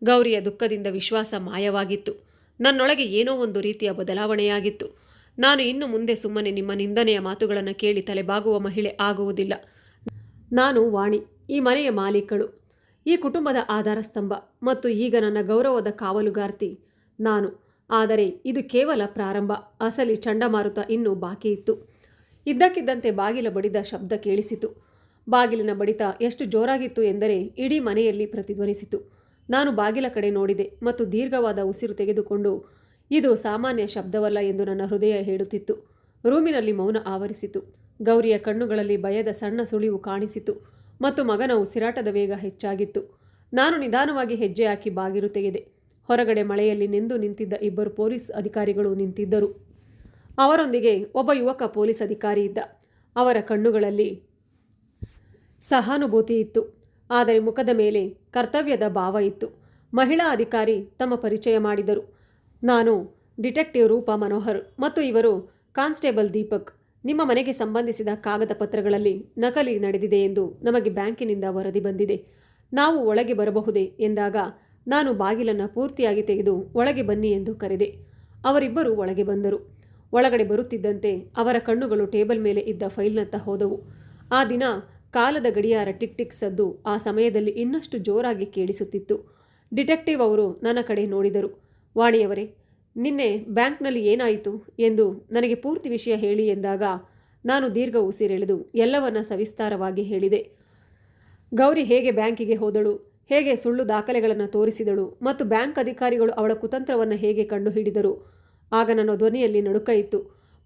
ಗೌರಿಯ ದುಃಖದಿಂದ ವಿಶ್ವಾಸ ಮಾಯವಾಗಿತ್ತು. ನನ್ನೊಳಗೆ ಏನೋ ಒಂದು ರೀತಿಯ ಬದಲಾವಣೆಯಾಗಿತ್ತು. ನಾನು ಇನ್ನು ಮುಂದೆ ಸುಮ್ಮನೆ ನಿಮ್ಮ ನಿಂದನೆಯ ಮಾತುಗಳನ್ನು ಕೇಳಿ ತಲೆಬಾಗುವ ಮಹಿಳೆ ಆಗುವುದಿಲ್ಲ. ನಾನು ವಾಣಿ, ಈ ಮನೆಯ ಮಾಲೀಕಳು. ಈ ಕುಟುಂಬದ ಆಧಾರ ಸ್ತಂಭ ಮತ್ತು ಈಗ ನನ್ನ ಗೌರವದ ಕಾವಲುಗಾರ್ತಿ ನಾನು. ಆದರೆ ಇದು ಕೇವಲ ಪ್ರಾರಂಭ, ಅಸಲಿ ಚಂಡಮಾರುತ ಇನ್ನೂ ಬಾಕಿ ಇತ್ತು. ಇದ್ದಕ್ಕಿದ್ದಂತೆ ಬಾಗಿಲ ಬಡಿದ ಶಬ್ದ ಕೇಳಿಸಿತು. ಬಾಗಿಲಿನ ಬಡಿತ ಎಷ್ಟು ಜೋರಾಗಿತ್ತು ಎಂದರೆ ಇಡೀ ಮನೆಯಲ್ಲಿ ಪ್ರತಿಧ್ವನಿಸಿತು. ನಾನು ಬಾಗಿಲ ಕಡೆ ನೋಡಿದೆ ಮತ್ತು ದೀರ್ಘವಾದ ಉಸಿರು ತೆಗೆದುಕೊಂಡು, ಇದು ಸಾಮಾನ್ಯ ಶಬ್ದವಲ್ಲ ಎಂದು ನನ್ನ ಹೃದಯ ಹೇಳುತ್ತಿತ್ತು. ರೂಮಿನಲ್ಲಿ ಮೌನ ಆವರಿಸಿತು. ಗೌರಿಯ ಕಣ್ಣುಗಳಲ್ಲಿ ಭಯದ ಸಣ್ಣ ಸುಳಿವು ಕಾಣಿಸಿತು ಮತ್ತು ಮಗನ ಉಸಿರಾಟದ ವೇಗ ಹೆಚ್ಚಾಗಿತ್ತು. ನಾನು ನಿಧಾನವಾಗಿ ಹೆಜ್ಜೆ ಹಾಕಿ ಬಾಗಿಲು ತೆಗೆದೆ. ಹೊರಗಡೆ ಮಳೆಯಲ್ಲಿ ನೆಂದು ನಿಂತಿದ್ದ ಇಬ್ಬರು ಪೊಲೀಸ್ ಅಧಿಕಾರಿಗಳು ನಿಂತಿದ್ದರು. ಅವರೊಂದಿಗೆ ಒಬ್ಬ ಯುವಕ ಪೊಲೀಸ್ ಅಧಿಕಾರಿ ಇದ್ದ. ಅವರ ಕಣ್ಣುಗಳಲ್ಲಿ ಸಹಾನುಭೂತಿ ಇತ್ತು. ಆದರೆ ಮುಖದ ಮೇಲೆ ಕರ್ತವ್ಯದ ಭಾವ ಇತ್ತು. ಮಹಿಳಾ ಅಧಿಕಾರಿ ತಮ್ಮ ಪರಿಚಯ ಮಾಡಿದರು. ನಾನು ಡಿಟೆಕ್ಟಿವ್ ರೂಪ ಮನೋಹರ್ ಮತ್ತು ಇವರು ಕಾನ್ಸ್ಟೇಬಲ್ ದೀಪಕ್. ನಿಮ್ಮ ಮನೆಗೆ ಸಂಬಂಧಿಸಿದ ಕಾಗದ ಪತ್ರಗಳಲ್ಲಿ ನಕಲಿ ನಡೆದಿದೆ ಎಂದು ನಮಗೆ ಬ್ಯಾಂಕಿನಿಂದ ವರದಿ ಬಂದಿದೆ. ನಾವು ಒಳಗೆ ಬರಬಹುದೇ ಎಂದಾಗ ನಾನು ಬಾಗಿಲನ್ನು ಪೂರ್ತಿಯಾಗಿ ತೆಗೆದು ಒಳಗೆ ಬನ್ನಿ ಎಂದು ಕರೆದೆ. ಅವರಿಬ್ಬರು ಒಳಗೆ ಬಂದರು. ಒಳಗಡೆ ಬರುತ್ತಿದ್ದಂತೆ ಅವರ ಕಣ್ಣುಗಳು ಟೇಬಲ್ ಮೇಲೆ ಇದ್ದ ಫೈಲ್ನತ್ತ ಹೋದವು. ಆ ದಿನ ಕಾಲದ ಗಡಿಯಾರ ಟಿಕ್ ಟಿಕ್ ಸದ್ದು ಆ ಸಮಯದಲ್ಲಿ ಇನ್ನಷ್ಟು ಜೋರಾಗಿ ಕೇಳಿಸುತ್ತಿತ್ತು. ಡಿಟೆಕ್ಟಿವ್ ಅವರು ನನ್ನ ಕಡೆ ನೋಡಿದರು. ವಾಣಿಯವರೇ, ನಿನ್ನೆ ಬ್ಯಾಂಕ್ನಲ್ಲಿ ಏನಾಯಿತು ಎಂದು ನನಗೆ ಪೂರ್ತಿ ವಿಷಯ ಹೇಳಿ ಎಂದಾಗ ನಾನು ದೀರ್ಘ ಉಸಿರೆಳೆದು ಎಲ್ಲವನ್ನ ಸವಿಸ್ತಾರವಾಗಿ ಹೇಳಿದೆ. ಗೌರಿ ಹೇಗೆ ಬ್ಯಾಂಕಿಗೆ ಹೋದಳು, ಹೇಗೆ ಸುಳ್ಳು ದಾಖಲೆಗಳನ್ನು ತೋರಿಸಿದಳು ಮತ್ತು ಬ್ಯಾಂಕ್ ಅಧಿಕಾರಿಗಳು ಅವಳ ಕುತಂತ್ರವನ್ನು ಹೇಗೆ ಕಂಡುಹಿಡಿದರು, ಆಗ ನನ್ನ ಧ್ವನಿಯಲ್ಲಿ ನಡುಕ ಇತ್ತು.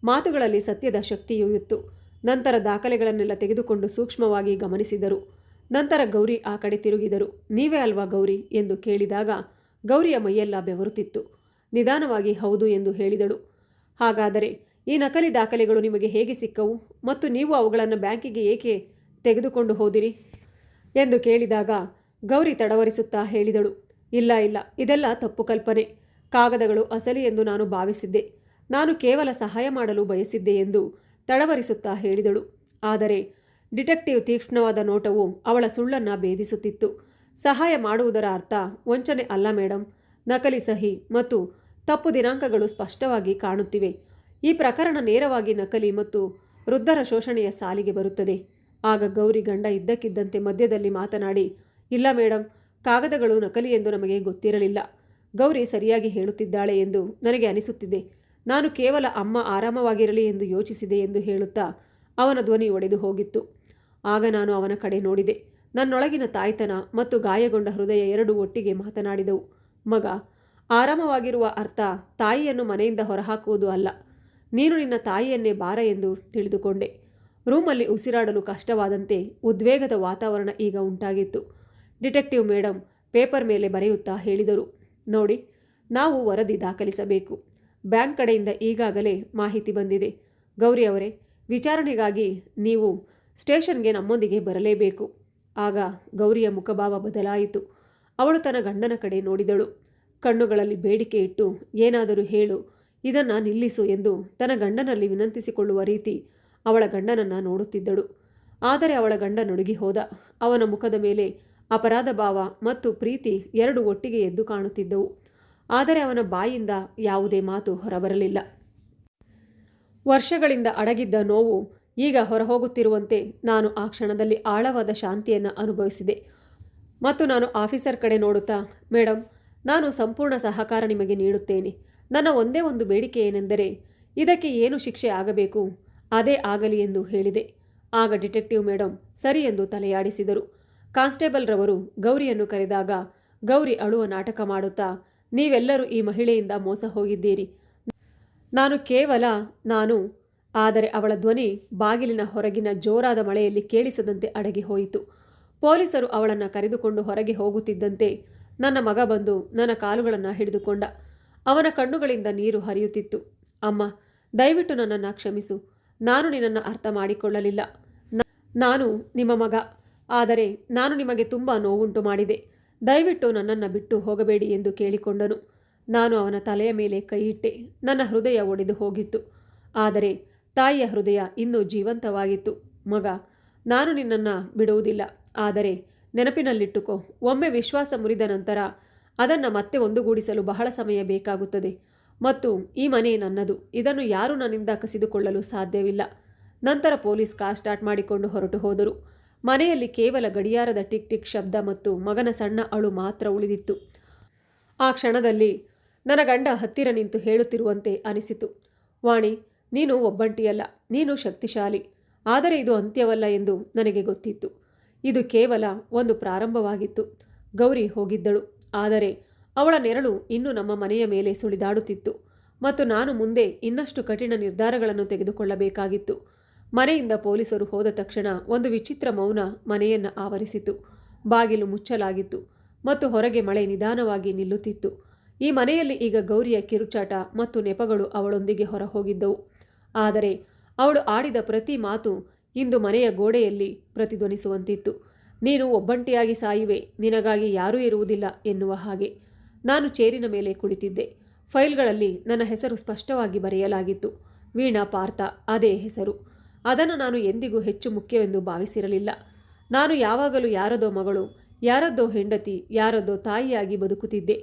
ಮಾತುಗಳಲ್ಲಿ ಸತ್ಯದ ಶಕ್ತಿಯೂ ಇತ್ತು. ನಂತರ ದಾಖಲೆಗಳನ್ನೆಲ್ಲ ತೆಗೆದುಕೊಂಡು ಸೂಕ್ಷ್ಮವಾಗಿ ಗಮನಿಸಿದರು. ನಂತರ ಗೌರಿ ಆ ಕಡೆ ತಿರುಗಿದರು. ನೀವೇ ಅಲ್ವಾ ಗೌರಿ? ಎಂದು ಕೇಳಿದಾಗ ಗೌರಿಯ ಮೈಯೆಲ್ಲ ಬೆವರುತ್ತಿತ್ತು. ನಿಧಾನವಾಗಿ ಹೌದು ಎಂದು ಹೇಳಿದಳು. ಹಾಗಾದರೆ ಈ ನಕಲಿ ದಾಖಲೆಗಳು ನಿಮಗೆ ಹೇಗೆ ಸಿಕ್ಕವು? ಮತ್ತು ನೀವು ಅವುಗಳನ್ನು ಬ್ಯಾಂಕಿಗೆ ಏಕೆ ತೆಗೆದುಕೊಂಡು ಹೋದಿರಿ? ಎಂದು ಕೇಳಿದಾಗ ಗೌರಿ ತಡವರಿಸುತ್ತಾ ಹೇಳಿದಳು. ಇಲ್ಲ ಇಲ್ಲ, ಇದೆಲ್ಲ ತಪ್ಪು ಕಲ್ಪನೆ. ಕಾಗದಗಳು ಅಸಲಿ ಎಂದು ನಾನು ಭಾವಿಸಿದ್ದೆ. ನಾನು ಕೇವಲ ಸಹಾಯ ಮಾಡಲು ಬಯಸಿದ್ದೆ ಎಂದು ತಡವರಿಸುತ್ತಾ ಹೇಳಿದಳು. ಆದರೆ ಡಿಟೆಕ್ಟಿವ್ ತೀಕ್ಷ್ಣವಾದ ನೋಟವು ಅವಳ ಸುಳ್ಳನ್ನು ಭೇದಿಸುತ್ತಿತ್ತು. ಸಹಾಯ ಮಾಡುವುದರ ಅರ್ಥ ವಂಚನೆ ಅಲ್ಲ ಮೇಡಮ್ ನಕಲಿ ಸಹಿ ಮತ್ತು ತಪ್ಪು ದಿನಾಂಕಗಳು ಸ್ಪಷ್ಟವಾಗಿ ಕಾಣುತ್ತಿವೆ. ಈ ಪ್ರಕರಣ ನೇರವಾಗಿ ನಕಲಿ ಮತ್ತು ವೃದ್ಧರ ಶೋಷಣೆಯ ಸಾಲಿಗೆ ಬರುತ್ತದೆ. ಆಗ ಗೌರಿ ಗಂಡ ಇದ್ದಕ್ಕಿದ್ದಂತೆ ಮಧ್ಯದಲ್ಲಿ ಮಾತನಾಡಿ, ಇಲ್ಲ ಮೇಡಮ್ ಕಾಗದಗಳು ನಕಲಿ ಎಂದು ನಮಗೆ ಗೊತ್ತಿರಲಿಲ್ಲ. ಗೌರಿ ಸರಿಯಾಗಿ ಹೇಳುತ್ತಿದ್ದಾಳೆ ಎಂದು ನನಗೆ ಅನಿಸುತ್ತಿದೆ. ನಾನು ಕೇವಲ ಅಮ್ಮ ಆರಾಮವಾಗಿರಲಿ ಎಂದು ಯೋಚಿಸಿದೆ ಎಂದು ಹೇಳುತ್ತಾ ಅವನ ಧ್ವನಿ ಒಡೆದು ಹೋಗಿತ್ತು. ಆಗ ನಾನು ಅವನ ಕಡೆ ನೋಡಿದೆ. ನನ್ನೊಳಗಿನ ತಾಯ್ತನ ಮತ್ತು ಗಾಯಗೊಂಡ ಹೃದಯ ಎರಡು ಒಟ್ಟಿಗೆ ಮಾತನಾಡಿದವು. ಮಗ, ಆರಾಮವಾಗಿರುವ ಅರ್ಥ ತಾಯಿಯನ್ನು ಮನೆಯಿಂದ ಹೊರಹಾಕುವುದು ಅಲ್ಲ. ನೀನು ನಿನ್ನ ತಾಯಿಯನ್ನೇ ಬಾರ ಎಂದು ತಿಳಿದುಕೊಂಡೆ. ರೂಮಲ್ಲಿ ಉಸಿರಾಡಲು ಕಷ್ಟವಾದಂತೆ ಉದ್ವೇಗದ ವಾತಾವರಣ ಈಗ ಉಂಟಾಗಿತ್ತು. ಡಿಟೆಕ್ಟಿವ್ ಮೇಡಮ್ ಪೇಪರ್ ಮೇಲೆ ಬರೆಯುತ್ತಾ ಹೇಳಿದರು. ನೋಡಿ, ನಾವು ವರದಿ ದಾಖಲಿಸಬೇಕು. ಬ್ಯಾಂಕ್ ಕಡೆಯಿಂದ ಈಗಾಗಲೇ ಮಾಹಿತಿ ಬಂದಿದೆ. ಗೌರಿ ಅವರೇ, ವಿಚಾರಣೆಗಾಗಿ ನೀವು ಸ್ಟೇಷನ್ಗೆ ನಮ್ಮೊಂದಿಗೆ ಬರಲೇಬೇಕು. ಆಗ ಗೌರಿಯ ಮುಖಭಾವ ಬದಲಾಯಿತು. ಅವಳು ತನ್ನ ಗಂಡನ ಕಡೆ ನೋಡಿದಳು. ಕಣ್ಣುಗಳಲ್ಲಿ ಬೇಡಿಕೆ ಇಟ್ಟು ಏನಾದರೂ ಹೇಳು, ಇದನ್ನು ನಿಲ್ಲಿಸು ಎಂದು ತನ್ನ ಗಂಡನಲ್ಲಿ ವಿನಂತಿಸಿಕೊಳ್ಳುವ ರೀತಿ ಅವಳ ಗಂಡನನ್ನು ನೋಡುತ್ತಿದ್ದಳು. ಆದರೆ ಅವಳ ಗಂಡ ನಡುಗಿ ಹೋದ. ಅವನ ಮುಖದ ಮೇಲೆ ಅಪರಾಧ ಭಾವ ಮತ್ತು ಪ್ರೀತಿ ಎರಡು ಒಟ್ಟಿಗೆ ಎದ್ದು ಕಾಣುತ್ತಿದ್ದವು. ಆದರೆ ಅವನ ಬಾಯಿಂದ ಯಾವುದೇ ಮಾತು ಹೊರಬರಲಿಲ್ಲ. ವರ್ಷಗಳಿಂದ ಅಡಗಿದ್ದ ನೋವು ಈಗ ಹೊರಹೋಗುತ್ತಿರುವಂತೆ ನಾನು ಆ ಕ್ಷಣದಲ್ಲಿ ಆಳವಾದ ಶಾಂತಿಯನ್ನು ಅನುಭವಿಸಿದೆ. ಮತ್ತು ನಾನು ಆಫೀಸರ್ ಕಡೆ ನೋಡುತ್ತಾ ಮೇಡಮ್ ನಾನು ಸಂಪೂರ್ಣ ಸಹಕಾರ ನಿಮಗೆ ನೀಡುತ್ತೇನೆ. ನನ್ನ ಒಂದೇ ಒಂದು ಬೇಡಿಕೆ ಏನೆಂದರೆ, ಇದಕ್ಕೆ ಏನು ಶಿಕ್ಷೆ ಆಗಬೇಕು? ಅದೇ ಆಗಲಿ ಎಂದು ಹೇಳಿದೆ. ಆಗ ಡಿಟೆಕ್ಟಿವ್ ಮೇಡಮ್ ಸರಿ ಎಂದು ತಲೆಯಾಡಿಸಿದರು. ಕಾನ್ಸ್ಟೇಬಲ್ರವರು ಗೌರಿಯನ್ನು ಕರೆದಾಗ ಗೌರಿ ಅಳುವ ನಾಟಕ ಮಾಡುತ್ತಾ ನೀವೆಲ್ಲರೂ ಈ ಮಹಿಳೆಯಿಂದ ಮೋಸ ಹೋಗಿದ್ದೀರಿ. ನಾನು ಕೇವಲ ನಾನು, ಆದರೆ ಅವಳ ಧ್ವನಿ ಬಾಗಿಲಿನ ಹೊರಗಿನ ಜೋರಾದ ಮಳೆಯಲ್ಲಿ ಕೇಳಿಸದಂತೆ ಅಡಗಿ ಹೋಯಿತು. ಪೊಲೀಸರು ಅವಳನ್ನು ಕರೆದುಕೊಂಡು ಹೊರಗೆ ಹೋಗುತ್ತಿದ್ದಂತೆ ನನ್ನ ಮಗ ಬಂದು ನನ್ನ ಕಾಲುಗಳನ್ನು ಹಿಡಿದುಕೊಂಡ. ಅವನ ಕಣ್ಣುಗಳಿಂದ ನೀರು ಹರಿಯುತ್ತಿತ್ತು. ಅಮ್ಮ, ದಯವಿಟ್ಟು ನನ್ನನ್ನು ಕ್ಷಮಿಸು. ನಾನು ನಿನ್ನನ್ನು ಅರ್ಥ ಮಾಡಿಕೊಳ್ಳಲಿಲ್ಲ. ನಾನು ನಿಮ್ಮ ಮಗ, ಆದರೆ ನಾನು ನಿಮಗೆ ತುಂಬ ನೋವುಂಟು ಮಾಡಿದೆ. ದಯವಿಟ್ಟು ನನ್ನನ್ನು ಬಿಟ್ಟು ಹೋಗಬೇಡಿ ಎಂದು ಕೇಳಿಕೊಂಡನು. ನಾನು ಅವನ ತಲೆಯ ಮೇಲೆ ಕೈಯಿಟ್ಟೆ. ನನ್ನ ಹೃದಯ ಒಡೆದು ಹೋಗಿತ್ತು. ಆದರೆ ತಾಯಿಯ ಹೃದಯ ಇನ್ನೂ ಜೀವಂತವಾಗಿತ್ತು. ಮಗ, ನಾನು ನಿನ್ನನ್ನು ಬಿಡುವುದಿಲ್ಲ. ಆದರೆ ನೆನಪಿನಲ್ಲಿಟ್ಟುಕೋ, ಒಮ್ಮೆ ವಿಶ್ವಾಸ ಮುರಿದ ನಂತರ ಅದನ್ನು ಮತ್ತೆ ಒಂದುಗೂಡಿಸಲು ಬಹಳ ಸಮಯ ಬೇಕಾಗುತ್ತದೆ. ಮತ್ತು ಈ ಮನೆ ನನ್ನದು. ಇದನ್ನು ಯಾರೂ ನನ್ನಿಂದ ಕಸಿದುಕೊಳ್ಳಲು ಸಾಧ್ಯವಿಲ್ಲ. ನಂತರ ಪೊಲೀಸ್ ಕಾರ್ ಸ್ಟಾರ್ಟ್ ಮಾಡಿಕೊಂಡು ಹೊರಟು ಹೋದರು. ಮನೆಯಲ್ಲಿ ಕೇವಲ ಗಡಿಯಾರದ ಟಿಕ್ ಟಿಕ್ ಶಬ್ದ ಮತ್ತು ಮಗನ ಸಣ್ಣ ಅಳು ಮಾತ್ರ ಉಳಿದಿತ್ತು. ಆ ಕ್ಷಣದಲ್ಲಿ ನನ್ನ ಗಂಡ ಹತ್ತಿರ ನಿಂತು ಹೇಳುತ್ತಿರುವಂತೆ ಅನಿಸಿತು. ವಾಣಿ, ನೀನು ಒಬ್ಬಂಟಿಯಲ್ಲ, ನೀನು ಶಕ್ತಿಶಾಲಿ, ಆದರೆ ಇದು ಅಂತ್ಯವಲ್ಲ ಎಂದು ನನಗೆ ಗೊತ್ತಿತ್ತು. ಇದು ಕೇವಲ ಒಂದು ಪ್ರಾರಂಭವಾಗಿತ್ತು. ಗೌರಿ ಹೋಗಿದ್ದಳು. ಆದರೆ ಅವಳ ನೆರಳು ಇನ್ನೂ ನಮ್ಮ ಮನೆಯ ಮೇಲೆ ಸುಳಿದಾಡುತ್ತಿತ್ತು ಮತ್ತು ನಾನು ಮುಂದೆ ಇನ್ನಷ್ಟು ಕಠಿಣ ನಿರ್ಧಾರಗಳನ್ನು ತೆಗೆದುಕೊಳ್ಳಬೇಕಾಗಿತ್ತು. ಮನೆಯಿಂದ ಪೊಲೀಸರು ಹೋದ ತಕ್ಷಣ ಒಂದು ವಿಚಿತ್ರ ಮೌನ ಮನೆಯನ್ನು ಆವರಿಸಿತು. ಬಾಗಿಲು ಮುಚ್ಚಲಾಗಿತ್ತು ಮತ್ತು ಹೊರಗೆ ಮಳೆ ನಿಧಾನವಾಗಿ ನಿಲ್ಲುತ್ತಿತ್ತು. ಈ ಮನೆಯಲ್ಲಿ ಈಗ ಗೌರಿಯ ಕಿರುಚಾಟ ಮತ್ತು ನೆಪಗಳು ಅವಳೊಂದಿಗೆ ಹೊರಹೋಗಿದ್ದವು. ಆದರೆ ಅವಳು ಆಡಿದ ಪ್ರತಿ ಮಾತು ಇಂದು ಮನೆಯ ಗೋಡೆಯಲ್ಲಿ ಪ್ರತಿಧ್ವನಿಸುವಂತಿತ್ತು. ನೀನು ಒಬ್ಬಂಟಿಯಾಗಿ ಸಾಯುವೆ, ನಿನಗಾಗಿ ಯಾರೂ ಇರುವುದಿಲ್ಲ ಎನ್ನುವ ಹಾಗೆ. ನಾನು ಚೇರಿನ ಮೇಲೆ ಕುಳಿತಿದ್ದೆ. ಫೈಲ್ಗಳಲ್ಲಿ ನನ್ನ ಹೆಸರು ಸ್ಪಷ್ಟವಾಗಿ ಬರೆಯಲಾಗಿತ್ತು. ವೀಣಾ ಪಾರ್ಥ, ಅದೇ ಹೆಸರು. ಅದನ್ನು ನಾನು ಎಂದಿಗೂ ಹೆಚ್ಚು ಮುಖ್ಯವೆಂದು ಭಾವಿಸಿರಲಿಲ್ಲ. ನಾನು ಯಾವಾಗಲೂ ಯಾರದೋ ಮಗಳು, ಯಾರದ್ದೋ ಹೆಂಡತಿ, ಯಾರದ್ದೋ ತಾಯಿಯಾಗಿ ಬದುಕುತ್ತಿದ್ದೆ.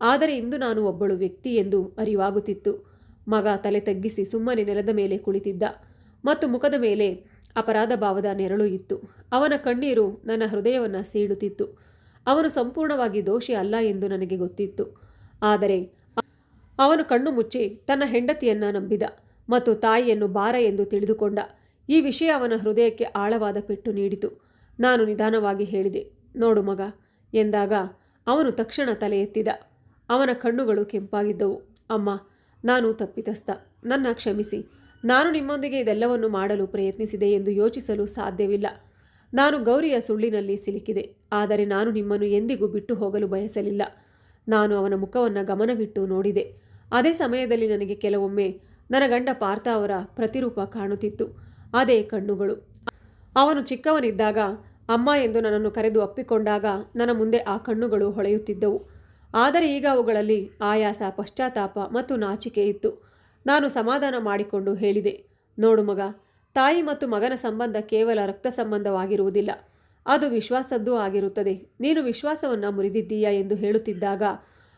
ಆದರೆ ಇಂದು ನಾನು ಒಬ್ಬಳು ವ್ಯಕ್ತಿ ಎಂದು ಅರಿವಾಗುತ್ತಿತ್ತು. ಮಗ ತಲೆ ತಗ್ಗಿಸಿ ಸುಮ್ಮನೆ ನೆಲದ ಮೇಲೆ ಕುಳಿತಿದ್ದ. ಮತ್ತು ಮುಖದ ಮೇಲೆ ಅಪರಾಧ ಭಾವದ ನೆರಳು ಇತ್ತು. ಅವನ ಕಣ್ಣೀರು ನನ್ನ ಹೃದಯವನ್ನು ಸೀಳುತ್ತಿತ್ತು. ಅವನು ಸಂಪೂರ್ಣವಾಗಿ ದೋಷಿ ಅಲ್ಲ ಎಂದು ನನಗೆ ಗೊತ್ತಿತ್ತು. ಆದರೆ ಅವನು ಕಣ್ಣು ಮುಚ್ಚಿ ತನ್ನ ಹೆಂಡತಿಯನ್ನು ನಂಬಿದ ಮತ್ತು ತಾಯಿಯನ್ನು ಬಾರ ಎಂದು ತಿಳಿದುಕೊಂಡ. ಈ ವಿಷಯ ಅವನ ಹೃದಯಕ್ಕೆ ಆಳವಾದ ಪೆಟ್ಟು ನೀಡಿತು. ನಾನು ನಿಧಾನವಾಗಿ ಹೇಳಿದೆ, ನೋಡು ಮಗ, ಎಂದಾಗ ಅವನು ತಕ್ಷಣ ತಲೆ ಎತ್ತಿದ. ಅವನ ಕಣ್ಣುಗಳು ಕೆಂಪಾಗಿದ್ದವು. ಅಮ್ಮ, ನಾನು ತಪ್ಪಿತಸ್ಥ. ನನ್ನ ಕ್ಷಮಿಸಿ. ನಾನು ನಿಮ್ಮೊಂದಿಗೆ ಇದೆಲ್ಲವನ್ನು ಮಾಡಲು ಪ್ರಯತ್ನಿಸಿದೆ ಎಂದು ಯೋಚಿಸಲು ಸಾಧ್ಯವಿಲ್ಲ. ನಾನು ಗೌರಿಯ ಸುಳ್ಳಿನಲ್ಲಿ ಸಿಲುಕಿದೆ. ಆದರೆ ನಾನು ನಿಮ್ಮನ್ನು ಎಂದಿಗೂ ಬಿಟ್ಟು ಹೋಗಲು ಬಯಸಲಿಲ್ಲ. ನಾನು ಅವನ ಮುಖವನ್ನು ಗಮನವಿಟ್ಟು ನೋಡಿದೆ. ಅದೇ ಸಮಯದಲ್ಲಿ ನನಗೆ ಕೆಲವೊಮ್ಮೆ ನನ್ನ ಗಂಡ ಪಾರ್ಥ ಅವರ ಪ್ರತಿರೂಪ ಕಾಣುತ್ತಿತ್ತು. ಅದೇ ಕಣ್ಣುಗಳು. ಅವನು ಚಿಕ್ಕವನಿದ್ದಾಗ ಅಮ್ಮ ಎಂದು ನನ್ನನ್ನು ಕರೆದು ಅಪ್ಪಿಕೊಂಡಾಗ ನನ್ನ ಮುಂದೆ ಆ ಕಣ್ಣುಗಳು ಹೊಳೆಯುತ್ತಿದ್ದವು. ಆದರೆ ಈಗ ಅವುಗಳಲ್ಲಿ ಆಯಾಸ, ಪಶ್ಚಾತ್ತಾಪ ಮತ್ತು ನಾಚಿಕೆ ಇತ್ತು. ನಾನು ಸಮಾಧಾನ ಮಾಡಿಕೊಂಡು ಹೇಳಿದೆ, ನೋಡು ಮಗ, ತಾಯಿ ಮತ್ತು ಮಗನ ಸಂಬಂಧ ಕೇವಲ ರಕ್ತ ಸಂಬಂಧವಾಗಿರುವುದಿಲ್ಲ. ಅದು ವಿಶ್ವಾಸದ್ದೂ ಆಗಿರುತ್ತದೆ. ನೀನು ವಿಶ್ವಾಸವನ್ನು ಮುರಿದಿದ್ದೀಯಾ ಎಂದು ಹೇಳುತ್ತಿದ್ದಾಗ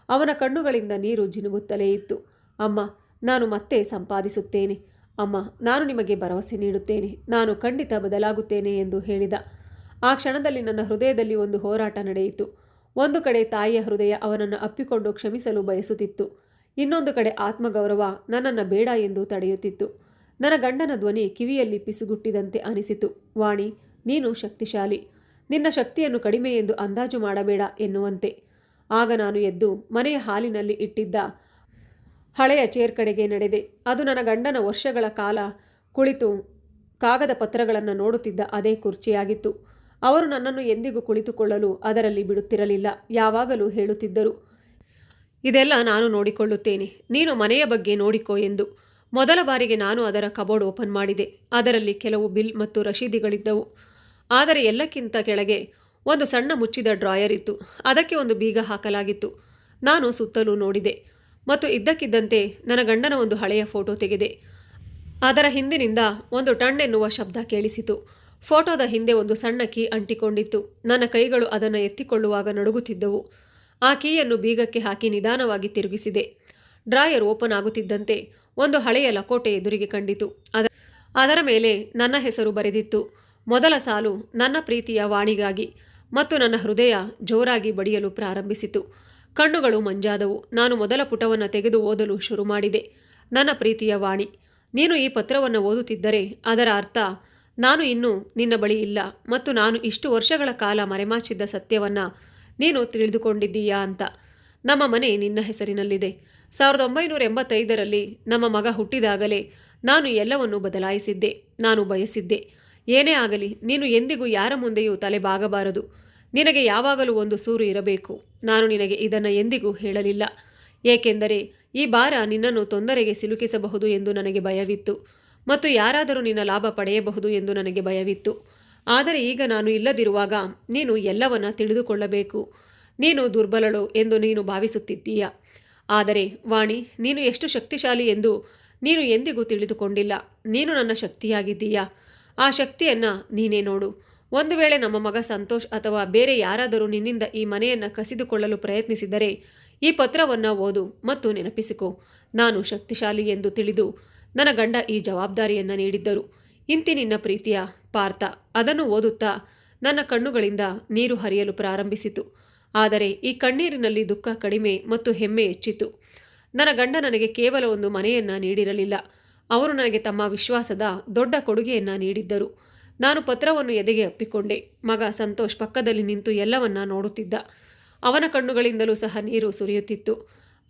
ಅವನ ಕಣ್ಣುಗಳಿಂದ ನೀರು ಜಿನುಗುತ್ತಲೇ ಇತ್ತು. ಅಮ್ಮ, ನಾನು ಮತ್ತೆ ಸಂಪಾದಿಸುತ್ತೇನೆ. ಅಮ್ಮ, ನಾನು ನಿಮಗೆ ಭರವಸೆ ನೀಡುತ್ತೇನೆ. ನಾನು ಖಂಡಿತ ಬದಲಾಗುತ್ತೇನೆ ಎಂದು ಹೇಳಿದ. ಆ ಕ್ಷಣದಲ್ಲಿ ನನ್ನ ಹೃದಯದಲ್ಲಿ ಒಂದು ಹೋರಾಟ ನಡೆಯಿತು. ಒಂದು ಕಡೆ ತಾಯಿಯ ಹೃದಯ ಅವನನ್ನು ಅಪ್ಪಿಕೊಂಡು ಕ್ಷಮಿಸಲು ಬಯಸುತ್ತಿತ್ತು. ಇನ್ನೊಂದು ಕಡೆ ಆತ್ಮಗೌರವ ನನ್ನನ್ನು ಬೇಡ ಎಂದು ತಡೆಯುತ್ತಿತ್ತು. ನನ್ನ ಗಂಡನ ಧ್ವನಿ ಕಿವಿಯಲ್ಲಿ ಪಿಸುಗುಟ್ಟಿದಂತೆ ಅನಿಸಿತು. ವಾಣಿ, ನೀನು ಶಕ್ತಿಶಾಲಿ. ನಿನ್ನ ಶಕ್ತಿಯನ್ನು ಕಡಿಮೆ ಎಂದು ಅಂದಾಜು ಮಾಡಬೇಡ ಎನ್ನುವಂತೆ. ಆಗ ನಾನು ಎದ್ದು ಮನೆಯ ಹಾಲಿನಲ್ಲಿ ಇಟ್ಟಿದ್ದ ಹಳೆಯ ಚೇರ್ ಕಡೆಗೆ ನಡೆದೆ. ಅದು ನನ್ನ ಗಂಡನ ವರ್ಷಗಳ ಕಾಲ ಕುಳಿತು ಕಾಗದ ಪತ್ರಗಳನ್ನು ನೋಡುತ್ತಿದ್ದ ಅದೇ ಕುರ್ಚಿಯಾಗಿತ್ತು. ಅವರು ನನ್ನನ್ನು ಎಂದಿಗೂ ಕುಳಿತುಕೊಳ್ಳಲು ಅದರಲ್ಲಿ ಬಿಡುತ್ತಿರಲಿಲ್ಲ. ಯಾವಾಗಲೂ ಹೇಳುತ್ತಿದ್ದರು, ಇದೆಲ್ಲ ನಾನು ನೋಡಿಕೊಳ್ಳುತ್ತೇನೆ. ನೀನು ಮನೆಯ ಬಗ್ಗೆ ನೋಡಿಕೋ ಎಂದು. ಮೊದಲ ಬಾರಿಗೆ ನಾನು ಅದರ ಕಬೋರ್ಡ್ ಓಪನ್ ಮಾಡಿದೆ. ಅದರಲ್ಲಿ ಕೆಲವು ಬಿಲ್ ಮತ್ತು ರಶೀದಿಗಳಿದ್ದವು. ಆದರೆ ಎಲ್ಲಕ್ಕಿಂತ ಕೆಳಗೆ ಒಂದು ಸಣ್ಣ ಮುಚ್ಚಿದ ಡ್ರಾಯರ್ ಇತ್ತು. ಅದಕ್ಕೆ ಒಂದು ಬೀಗ ಹಾಕಲಾಗಿತ್ತು. ನಾನು ಸುತ್ತಲೂ ನೋಡಿದೆ. ಮತ್ತು ಇದ್ದಕ್ಕಿದ್ದಂತೆ ನನ್ನ ಗಂಡನ ಒಂದು ಹಳೆಯ ಫೋಟೋ ತೆಗೆದೆ. ಅದರ ಹಿಂದಿನಿಂದ ಒಂದು ಟಣ್ ಎನ್ನುವ ಶಬ್ದ ಕೇಳಿಸಿತು. ಫೋಟೋದ ಹಿಂದೆ ಒಂದು ಸಣ್ಣ ಕೀ ಅಂಟಿಕೊಂಡಿತ್ತು. ನನ್ನ ಕೈಗಳು ಅದನ್ನು ಎತ್ತಿಕೊಳ್ಳುವಾಗ ನಡುಗುತ್ತಿದ್ದವು. ಆ ಕೀಯನ್ನು ಬೀಗಕ್ಕೆ ಹಾಕಿ ನಿಧಾನವಾಗಿ ತಿರುಗಿಸಿದೆ. ಡ್ರಾಯರ್ ಓಪನ್ ಆಗುತ್ತಿದ್ದಂತೆ ಒಂದು ಹಳೆಯ ಲಕೋಟೆ ಎದುರಿಗೆ ಕಂಡಿತು. ಅದ, ಅದರ ಮೇಲೆ ನನ್ನ ಹೆಸರು ಬರೆದಿತ್ತು. ಮೊದಲ ಸಾಲು ನನ್ನ ಪ್ರೀತಿಯ ವಾಣಿಗಾಗಿ ಮತ್ತು ನನ್ನ ಹೃದಯ ಜೋರಾಗಿ ಬಡಿಯಲು ಪ್ರಾರಂಭಿಸಿತು. ಕಣ್ಣುಗಳು ಮಂಜಾದವು. ನಾನು ಮೊದಲ ಪುಟವನ್ನು ತೆಗೆದು ಓದಲು ಶುರು ಮಾಡಿದೆ. ನನ್ನ ಪ್ರೀತಿಯ ವಾಣಿ, ನೀನು ಈ ಪತ್ರವನ್ನು ಓದುತ್ತಿದ್ದರೆ ಅದರ ಅರ್ಥ, ನಾನು ಇನ್ನು ನಿನ್ನ ಬಳಿ ಇಲ್ಲ ಮತ್ತು ನಾನು ಇಷ್ಟು ವರ್ಷಗಳ ಕಾಲ ಮರೆಮಾಚಿದ್ದ ಸತ್ಯವನ್ನು ನೀನು ತಿಳಿದುಕೊಂಡಿದ್ದೀಯಾ ಅಂತ. ನಮ್ಮ ಮನೆ ನಿನ್ನ ಹೆಸರಿನಲ್ಲಿದೆ. ಸಾವಿರದ ಒಂಬೈನೂರ ಎಂಬತ್ತೈದರಲ್ಲಿ ನಮ್ಮ ಮಗ ಹುಟ್ಟಿದಾಗಲೇ ನಾನು ಎಲ್ಲವನ್ನೂ ಬದಲಾಯಿಸಿದ್ದೆ. ನಾನು ಬಯಸಿದ್ದೆ, ಏನೇ ಆಗಲಿ ನೀನು ಎಂದಿಗೂ ಯಾರ ಮುಂದೆಯೂ ತಲೆ ಬಾಗಬಾರದು ನಿನಗೆ ಯಾವಾಗಲೂ ಒಂದು ಸೂರು ಇರಬೇಕು. ನಾನು ನಿನಗೆ ಇದನ್ನು ಎಂದಿಗೂ ಹೇಳಲಿಲ್ಲ. ಏಕೆಂದರೆ ಈ ಭಾರ ನಿನ್ನನ್ನು ತೊಂದರೆಗೆ ಸಿಲುಕಿಸಬಹುದು ಎಂದು ನನಗೆ ಭಯವಿತ್ತು ಮತ್ತು ಯಾರಾದರೂ ನಿನ್ನ ಲಾಭ ಪಡೆಯಬಹುದು ಎಂದು ನನಗೆ ಭಯವಿತ್ತು. ಆದರೆ ಈಗ ನಾನು ಇಲ್ಲದಿರುವಾಗ ನೀನು ಎಲ್ಲವನ್ನ ತಿಳಿದುಕೊಳ್ಳಬೇಕು. ನೀನು ದುರ್ಬಲಳು ಎಂದು ನೀನು ಭಾವಿಸುತ್ತಿದ್ದೀಯ. ಆದರೆ ವಾಣಿ, ನೀನು ಎಷ್ಟು ಶಕ್ತಿಶಾಲಿ ಎಂದು ನೀನು ಎಂದಿಗೂ ತಿಳಿದುಕೊಂಡಿಲ್ಲ. ನೀನು ನನ್ನ ಶಕ್ತಿಯಾಗಿದ್ದೀಯಾ. ಆ ಶಕ್ತಿಯನ್ನು ನೀನೇ ನೋಡು. ಒಂದು ವೇಳೆ ನಮ್ಮ ಮಗ ಸಂತೋಷ್ ಅಥವಾ ಬೇರೆ ಯಾರಾದರೂ ನಿನ್ನಿಂದ ಈ ಮನೆಯನ್ನು ಕಸಿದುಕೊಳ್ಳಲು ಪ್ರಯತ್ನಿಸಿದರೆ ಈ ಪತ್ರವನ್ನು ಓದು ಮತ್ತು ನೆನಪಿಸಿಕೊ. ನಾನು ಶಕ್ತಿಶಾಲಿ ಎಂದು ತಿಳಿದು ನನ್ನ ಗಂಡ ಈ ಜವಾಬ್ದಾರಿಯನ್ನು ನೀಡಿದ್ದರು. ಇಂತಿ ನಿನ್ನ ಪ್ರೀತಿಯ ಪಾರ್ಥ, ಅದನ್ನು ಓದುತ್ತಾ ನನ್ನ ಕಣ್ಣುಗಳಿಂದ ನೀರು ಹರಿಯಲು ಪ್ರಾರಂಭಿಸಿತು. ಆದರೆ ಈ ಕಣ್ಣೀರಿನಲ್ಲಿ ದುಃಖ ಕಡಿಮೆ ಮತ್ತು ಹೆಮ್ಮೆ ಹೆಚ್ಚಿತು. ನನ್ನ ಗಂಡ ನನಗೆ ಕೇವಲ ಒಂದು ಮನೆಯನ್ನು ನೀಡಿರಲಿಲ್ಲ. ಅವರು ನನಗೆ ತಮ್ಮ ವಿಶ್ವಾಸದ ದೊಡ್ಡ ಕೊಡುಗೆಯನ್ನು ನೀಡಿದ್ದರು. ನಾನು ಪತ್ರವನ್ನು ಎದೆಗೆ ಅಪ್ಪಿಕೊಂಡೆ. ಮಗ ಸಂತೋಷ್ ಪಕ್ಕದಲ್ಲಿ ನಿಂತು ಎಲ್ಲವನ್ನ ನೋಡುತ್ತಿದ್ದ. ಅವನ ಕಣ್ಣುಗಳಿಂದಲೂ ಸಹ ನೀರು ಸುರಿಯುತ್ತಿತ್ತು.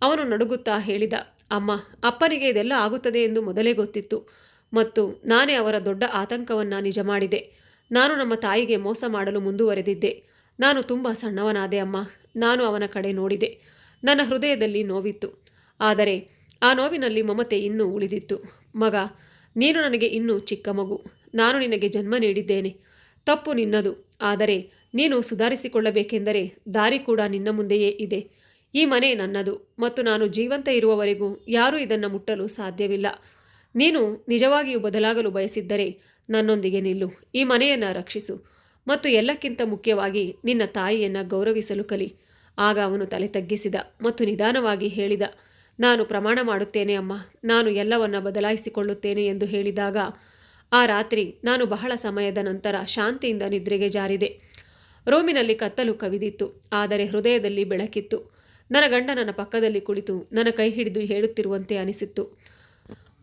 ಅವನು ನಡುಗುತ್ತಾ ಹೇಳಿದ, ಅಮ್ಮ, ಅಪ್ಪನಿಗೆ ಇದೆಲ್ಲ ಆಗುತ್ತದೆ ಎಂದು ಮೊದಲೇ ಗೊತ್ತಿತ್ತು. ಮತ್ತು ನಾನೇ ಅವರ ದೊಡ್ಡ ಆತಂಕವನ್ನು ನಿಜ ಮಾಡಿದೆ. ನಾನು ನಮ್ಮ ತಾಯಿಗೆ ಮೋಸ ಮಾಡಲು ಮುಂದುವರೆದಿದ್ದೆ. ನಾನು ತುಂಬ ಸಣ್ಣವನಾದೆ ಅಮ್ಮ. ನಾನು ಅವನ ಕಡೆ ನೋಡಿದೆ. ನನ್ನ ಹೃದಯದಲ್ಲಿ ನೋವಿತ್ತು. ಆದರೆ ಆ ನೋವಿನಲ್ಲಿ ಮಮತೆ ಇನ್ನೂ ಉಳಿದಿತ್ತು. ಮಗ ನೀನು ನನಗೆ ಇನ್ನೂ ಚಿಕ್ಕ ಮಗು. ನಾನು ನಿನಗೆ ಜನ್ಮ ನೀಡಿದ್ದೇನೆ. ತಪ್ಪು ನಿನ್ನದು. ಆದರೆ ನೀನು ಸುಧಾರಿಸಿಕೊಳ್ಳಬೇಕೆಂದರೆ ದಾರಿ ಕೂಡ ನಿನ್ನ ಮುಂದೆಯೇ ಇದೆ. ಈ ಮನೆ ನನ್ನದು ಮತ್ತು ನಾನು ಜೀವಂತ ಇರುವವರೆಗೂ ಯಾರೂ ಇದನ್ನು ಮುಟ್ಟಲು ಸಾಧ್ಯವಿಲ್ಲ. ನೀನು ನಿಜವಾಗಿಯೂ ಬದಲಾಗಲು ಬಯಸಿದ್ದರೆ ನನ್ನೊಂದಿಗೆ ನಿಲ್ಲು. ಈ ಮನೆಯನ್ನು ರಕ್ಷಿಸು ಮತ್ತು ಎಲ್ಲಕ್ಕಿಂತ ಮುಖ್ಯವಾಗಿ ನಿನ್ನ ತಾಯಿಯನ್ನು ಗೌರವಿಸಲು ಕಲಿ. ಆಗ ಅವನು ತಲೆ ತಗ್ಗಿಸಿದ ಮತ್ತು ನಿಧಾನವಾಗಿ ಹೇಳಿದ. ನಾನು ಪ್ರಮಾಣ ಮಾಡುತ್ತೇನೆ ಅಮ್ಮ. ನಾನು ಎಲ್ಲವನ್ನ ಬದಲಾಯಿಸಿಕೊಳ್ಳುತ್ತೇನೆ ಎಂದು ಹೇಳಿದಾಗ, ಆ ರಾತ್ರಿ ನಾನು ಬಹಳ ಸಮಯದ ನಂತರ ಶಾಂತಿಯಿಂದ ನಿದ್ರೆಗೆ ಜಾರಿದೆ. ರೋಮಿನಲ್ಲಿ ಕತ್ತಲು ಕವಿದಿತ್ತು. ಆದರೆ ಹೃದಯದಲ್ಲಿ ಬೆಳಕಿತ್ತು. ನನ್ನ ಗಂಡ ನನ್ನ ಪಕ್ಕದಲ್ಲಿ ಕುಳಿತು ನನ್ನ ಕೈ ಹಿಡಿದು ಹೇಳುತ್ತಿರುವಂತೆ ಅನಿಸಿತ್ತು.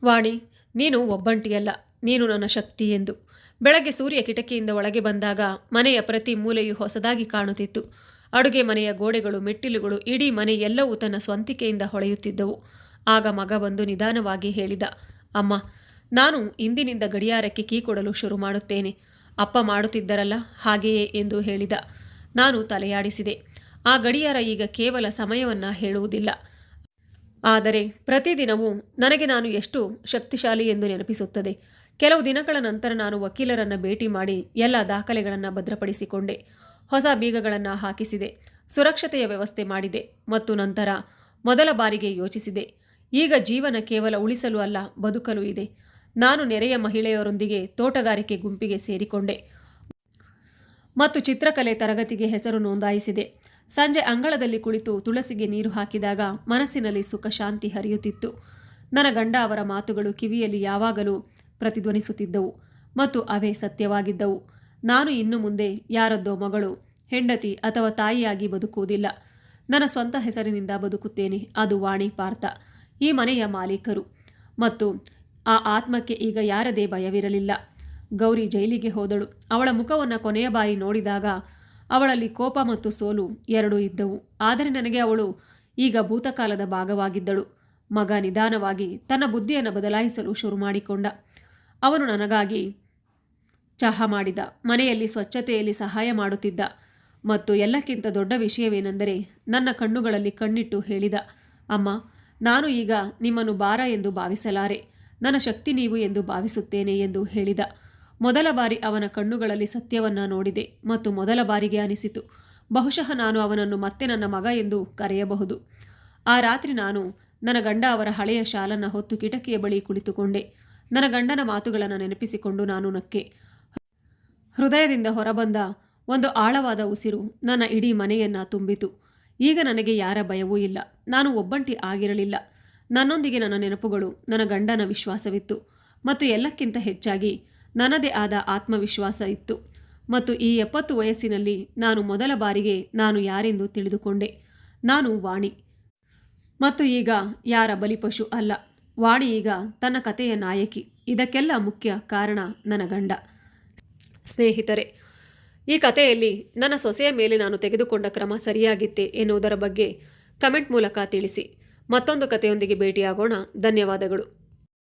ವಾಣಿ, ನೀನು ಒಬ್ಬಂಟಿಯಲ್ಲ. ನೀನು ನನ್ನ ಶಕ್ತಿ ಎಂದು. ಬೆಳಗ್ಗೆ ಸೂರ್ಯ ಕಿಟಕಿಯಿಂದ ಒಳಗೆ ಬಂದಾಗ ಮನೆಯ ಪ್ರತಿ ಮೂಲೆಯೂ ಹೊಸದಾಗಿ ಕಾಣುತ್ತಿತ್ತು. ಅಡುಗೆ ಮನೆಯ ಗೋಡೆಗಳು, ಮೆಟ್ಟಿಲುಗಳು, ಇಡೀ ಮನೆ ಎಲ್ಲವೂ ತನ್ನ ಸ್ವಂತಿಕೆಯಿಂದ ಹೊಳೆಯುತ್ತಿದ್ದವು. ಆಗ ಮಗ ಬಂದು ನಿಧಾನವಾಗಿ ಹೇಳಿದ, ಅಮ್ಮ, ನಾನು ಇಂದಿನಿಂದ ಗಡಿಯಾರಕ್ಕೆ ಕೀ ಕೊಡಲು ಶುರು ಮಾಡುತ್ತೇನೆ. ಅಪ್ಪ ಮಾಡುತ್ತಿದ್ದರಲ್ಲ ಹಾಗೆಯೇ ಎಂದು ಹೇಳಿದ. ನಾನು ತಲೆಯಾಡಿಸಿದೆ. ಆ ಗಡಿಯಾರ ಈಗ ಕೇವಲ ಸಮಯವನ್ನ ಹೇಳುವುದಿಲ್ಲ. ಆದರೆ ಪ್ರತಿದಿನವೂ ನನಗೆ ನಾನು ಎಷ್ಟು ಶಕ್ತಿಶಾಲಿ ಎಂದು ನೆನಪಿಸುತ್ತದೆ. ಕೆಲವು ದಿನಗಳ ನಂತರ ನಾನು ವಕೀಲರನ್ನು ಭೇಟಿ ಮಾಡಿ ಎಲ್ಲ ದಾಖಲೆಗಳನ್ನು ಭದ್ರಪಡಿಸಿಕೊಂಡೆ. ಹೊಸ ಬೀಗಗಳನ್ನು ಹಾಕಿಸಿದೆ. ಸುರಕ್ಷತೆಯ ವ್ಯವಸ್ಥೆ ಮಾಡಿದೆ ಮತ್ತು ನಂತರ ಮೊದಲ ಬಾರಿಗೆ ಯೋಚಿಸಿದೆ. ಈಗ ಜೀವನ ಕೇವಲ ಉಳಿಸಲು ಅಲ್ಲ, ಬದುಕಲು ಇದೆ. ನಾನು ನೆರೆಯ ಮಹಿಳೆಯರೊಂದಿಗೆ ತೋಟಗಾರಿಕೆ ಗುಂಪಿಗೆ ಸೇರಿಕೊಂಡೆ ಮತ್ತು ಚಿತ್ರಕಲೆ ತರಗತಿಗೆ ಹೆಸರು ನೋಂದಾಯಿಸಿದೆ. ಸಂಜೆ ಅಂಗಳದಲ್ಲಿ ಕುಳಿತು ತುಳಸಿಗೆ ನೀರು ಹಾಕಿದಾಗ ಮನಸ್ಸಿನಲ್ಲಿ ಸುಖ ಶಾಂತಿ ಹರಿಯುತ್ತಿತ್ತು. ನನ್ನ ಗಂಡ ಅವರ ಮಾತುಗಳು ಕಿವಿಯಲ್ಲಿ ಯಾವಾಗಲೂ ಪ್ರತಿಧ್ವನಿಸುತ್ತಿದ್ದವು ಮತ್ತು ಅವೇ ಸತ್ಯವಾಗಿದ್ದವು. ನಾನು ಇನ್ನು ಮುಂದೆ ಯಾರದ್ದೋ ಮಗಳು, ಹೆಂಡತಿ ಅಥವಾ ತಾಯಿಯಾಗಿ ಬದುಕುವುದಿಲ್ಲ. ನನ್ನ ಸ್ವಂತ ಹೆಸರಿನಿಂದ ಬದುಕುತ್ತೇನೆ, ಅದು ವಾಣಿ ಪಾರ್ಥ, ಈ ಮನೆಯ ಮಾಲೀಕರು. ಮತ್ತು ಆ ಆತ್ಮಕ್ಕೆ ಈಗ ಯಾರದೇ ಭಯವಿರಲಿಲ್ಲ. ಗೌರಿ ಜೈಲಿಗೆ ಹೋದಳು. ಅವಳ ಮುಖವನ್ನು ಕೊನೆಯ ಬಾರಿ ನೋಡಿದಾಗ ಅವಳಲ್ಲಿ ಕೋಪ ಮತ್ತು ಸೋಲು ಎರಡೂ ಇದ್ದವು. ಆದರೆ ನನಗೆ ಅವಳು ಈಗ ಭೂತಕಾಲದ ಭಾಗವಾಗಿದ್ದಳು. ಮಗ ನಿಧಾನವಾಗಿ ತನ್ನ ಬುದ್ಧಿಯನ್ನು ಬದಲಾಯಿಸಲು ಶುರು ಮಾಡಿಕೊಂಡ. ಅವನು ನನಗಾಗಿ ಚಹಾ ಮಾಡಿದ, ಮನೆಯಲ್ಲಿ ಸ್ವಚ್ಛತೆಯಲ್ಲಿ ಸಹಾಯ ಮಾಡುತ್ತಿದ್ದ. ಮತ್ತು ಎಲ್ಲಕ್ಕಿಂತ ದೊಡ್ಡ ವಿಷಯವೇನೆಂದರೆ ನನ್ನ ಕಣ್ಣುಗಳಲ್ಲಿ ಕಣ್ಣಿಟ್ಟು ಹೇಳಿದ, ಅಮ್ಮ, ನಾನು ಈಗ ನಿಮ್ಮನ್ನು ಬಾರ ಎಂದು ಭಾವಿಸಲಾರೆ. ನನ್ನ ಶಕ್ತಿ ನೀವು ಎಂದು ಭಾವಿಸುತ್ತೇನೆ ಎಂದು ಹೇಳಿದ. ಮೊದಲ ಬಾರಿ ಅವನ ಕಣ್ಣುಗಳಲ್ಲಿ ಸತ್ಯವನ್ನು ನೋಡಿದೆ ಮತ್ತು ಮೊದಲ ಬಾರಿಗೆ ಅನಿಸಿತು. ಬಹುಶಃ ನಾನು ಅವನನ್ನು ಮತ್ತೆ ನನ್ನ ಮಗ ಎಂದು ಕರೆಯಬಹುದು. ಆ ರಾತ್ರಿ ನಾನು ನನ್ನ ಗಂಡ ಅವರ ಹಳೆಯ ಶಾಲನ್ನು ಹೊತ್ತು ಕಿಟಕಿಯ ಬಳಿ ಕುಳಿತುಕೊಂಡೆ. ನನ್ನ ಗಂಡನ ಮಾತುಗಳನ್ನು ನೆನಪಿಸಿಕೊಂಡು ನಾನು ನಕ್ಕೆ ಹೃದಯದಿಂದ ಹೊರಬಂದ ಒಂದು ಆಳವಾದ ಉಸಿರು ನನ್ನ ಇಡೀ ಮನೆಯನ್ನ ತುಂಬಿತು. ಈಗ ನನಗೆ ಯಾರ ಭಯವೂ ಇಲ್ಲ. ನಾನು ಒಬ್ಬಂಟಿ ಆಗಿರಲಿಲ್ಲ. ನನ್ನೊಂದಿಗೆ ನನ್ನ ನೆನಪುಗಳು, ನನ್ನ ಗಂಡನ ವಿಶ್ವಾಸವಿತ್ತು. ಮತ್ತು ಎಲ್ಲಕ್ಕಿಂತ ಹೆಚ್ಚಾಗಿ ನನ್ನದೇ ಆದ ಆತ್ಮವಿಶ್ವಾಸ ಇತ್ತು. ಮತ್ತು ಈ ಎಪ್ಪತ್ತು ವಯಸ್ಸಿನಲ್ಲಿ ನಾನು ಮೊದಲ ಬಾರಿಗೆ ನಾನು ಯಾರೆಂದು ತಿಳಿದುಕೊಂಡೆ. ನಾನು ವಾಣಿ. ಮತ್ತು ಈಗ ಯಾರ ಬಲಿಪಶು ಅಲ್ಲ. ವಾಣಿ ಈಗ ತನ್ನ ಕಥೆಯ ನಾಯಕಿ. ಇದಕ್ಕೆಲ್ಲ ಮುಖ್ಯ ಕಾರಣ ನನ್ನ ಗಂಡ. ಸ್ನೇಹಿತರೆ, ಈ ಕಥೆಯಲ್ಲಿ ನನ್ನ ಸೊಸೆಯ ಮೇಲೆ ನಾನು ತೆಗೆದುಕೊಂಡ ಕ್ರಮ ಸರಿಯಾಗಿತ್ತೆ ಎನ್ನುವುದರ ಬಗ್ಗೆ ಕಮೆಂಟ್ ಮೂಲಕ ತಿಳಿಸಿ. ಮತ್ತೊಂದು ಕಥೆಯೊಂದಿಗೆ ಭೇಟಿಯಾಗೋಣ. ಧನ್ಯವಾದಗಳು.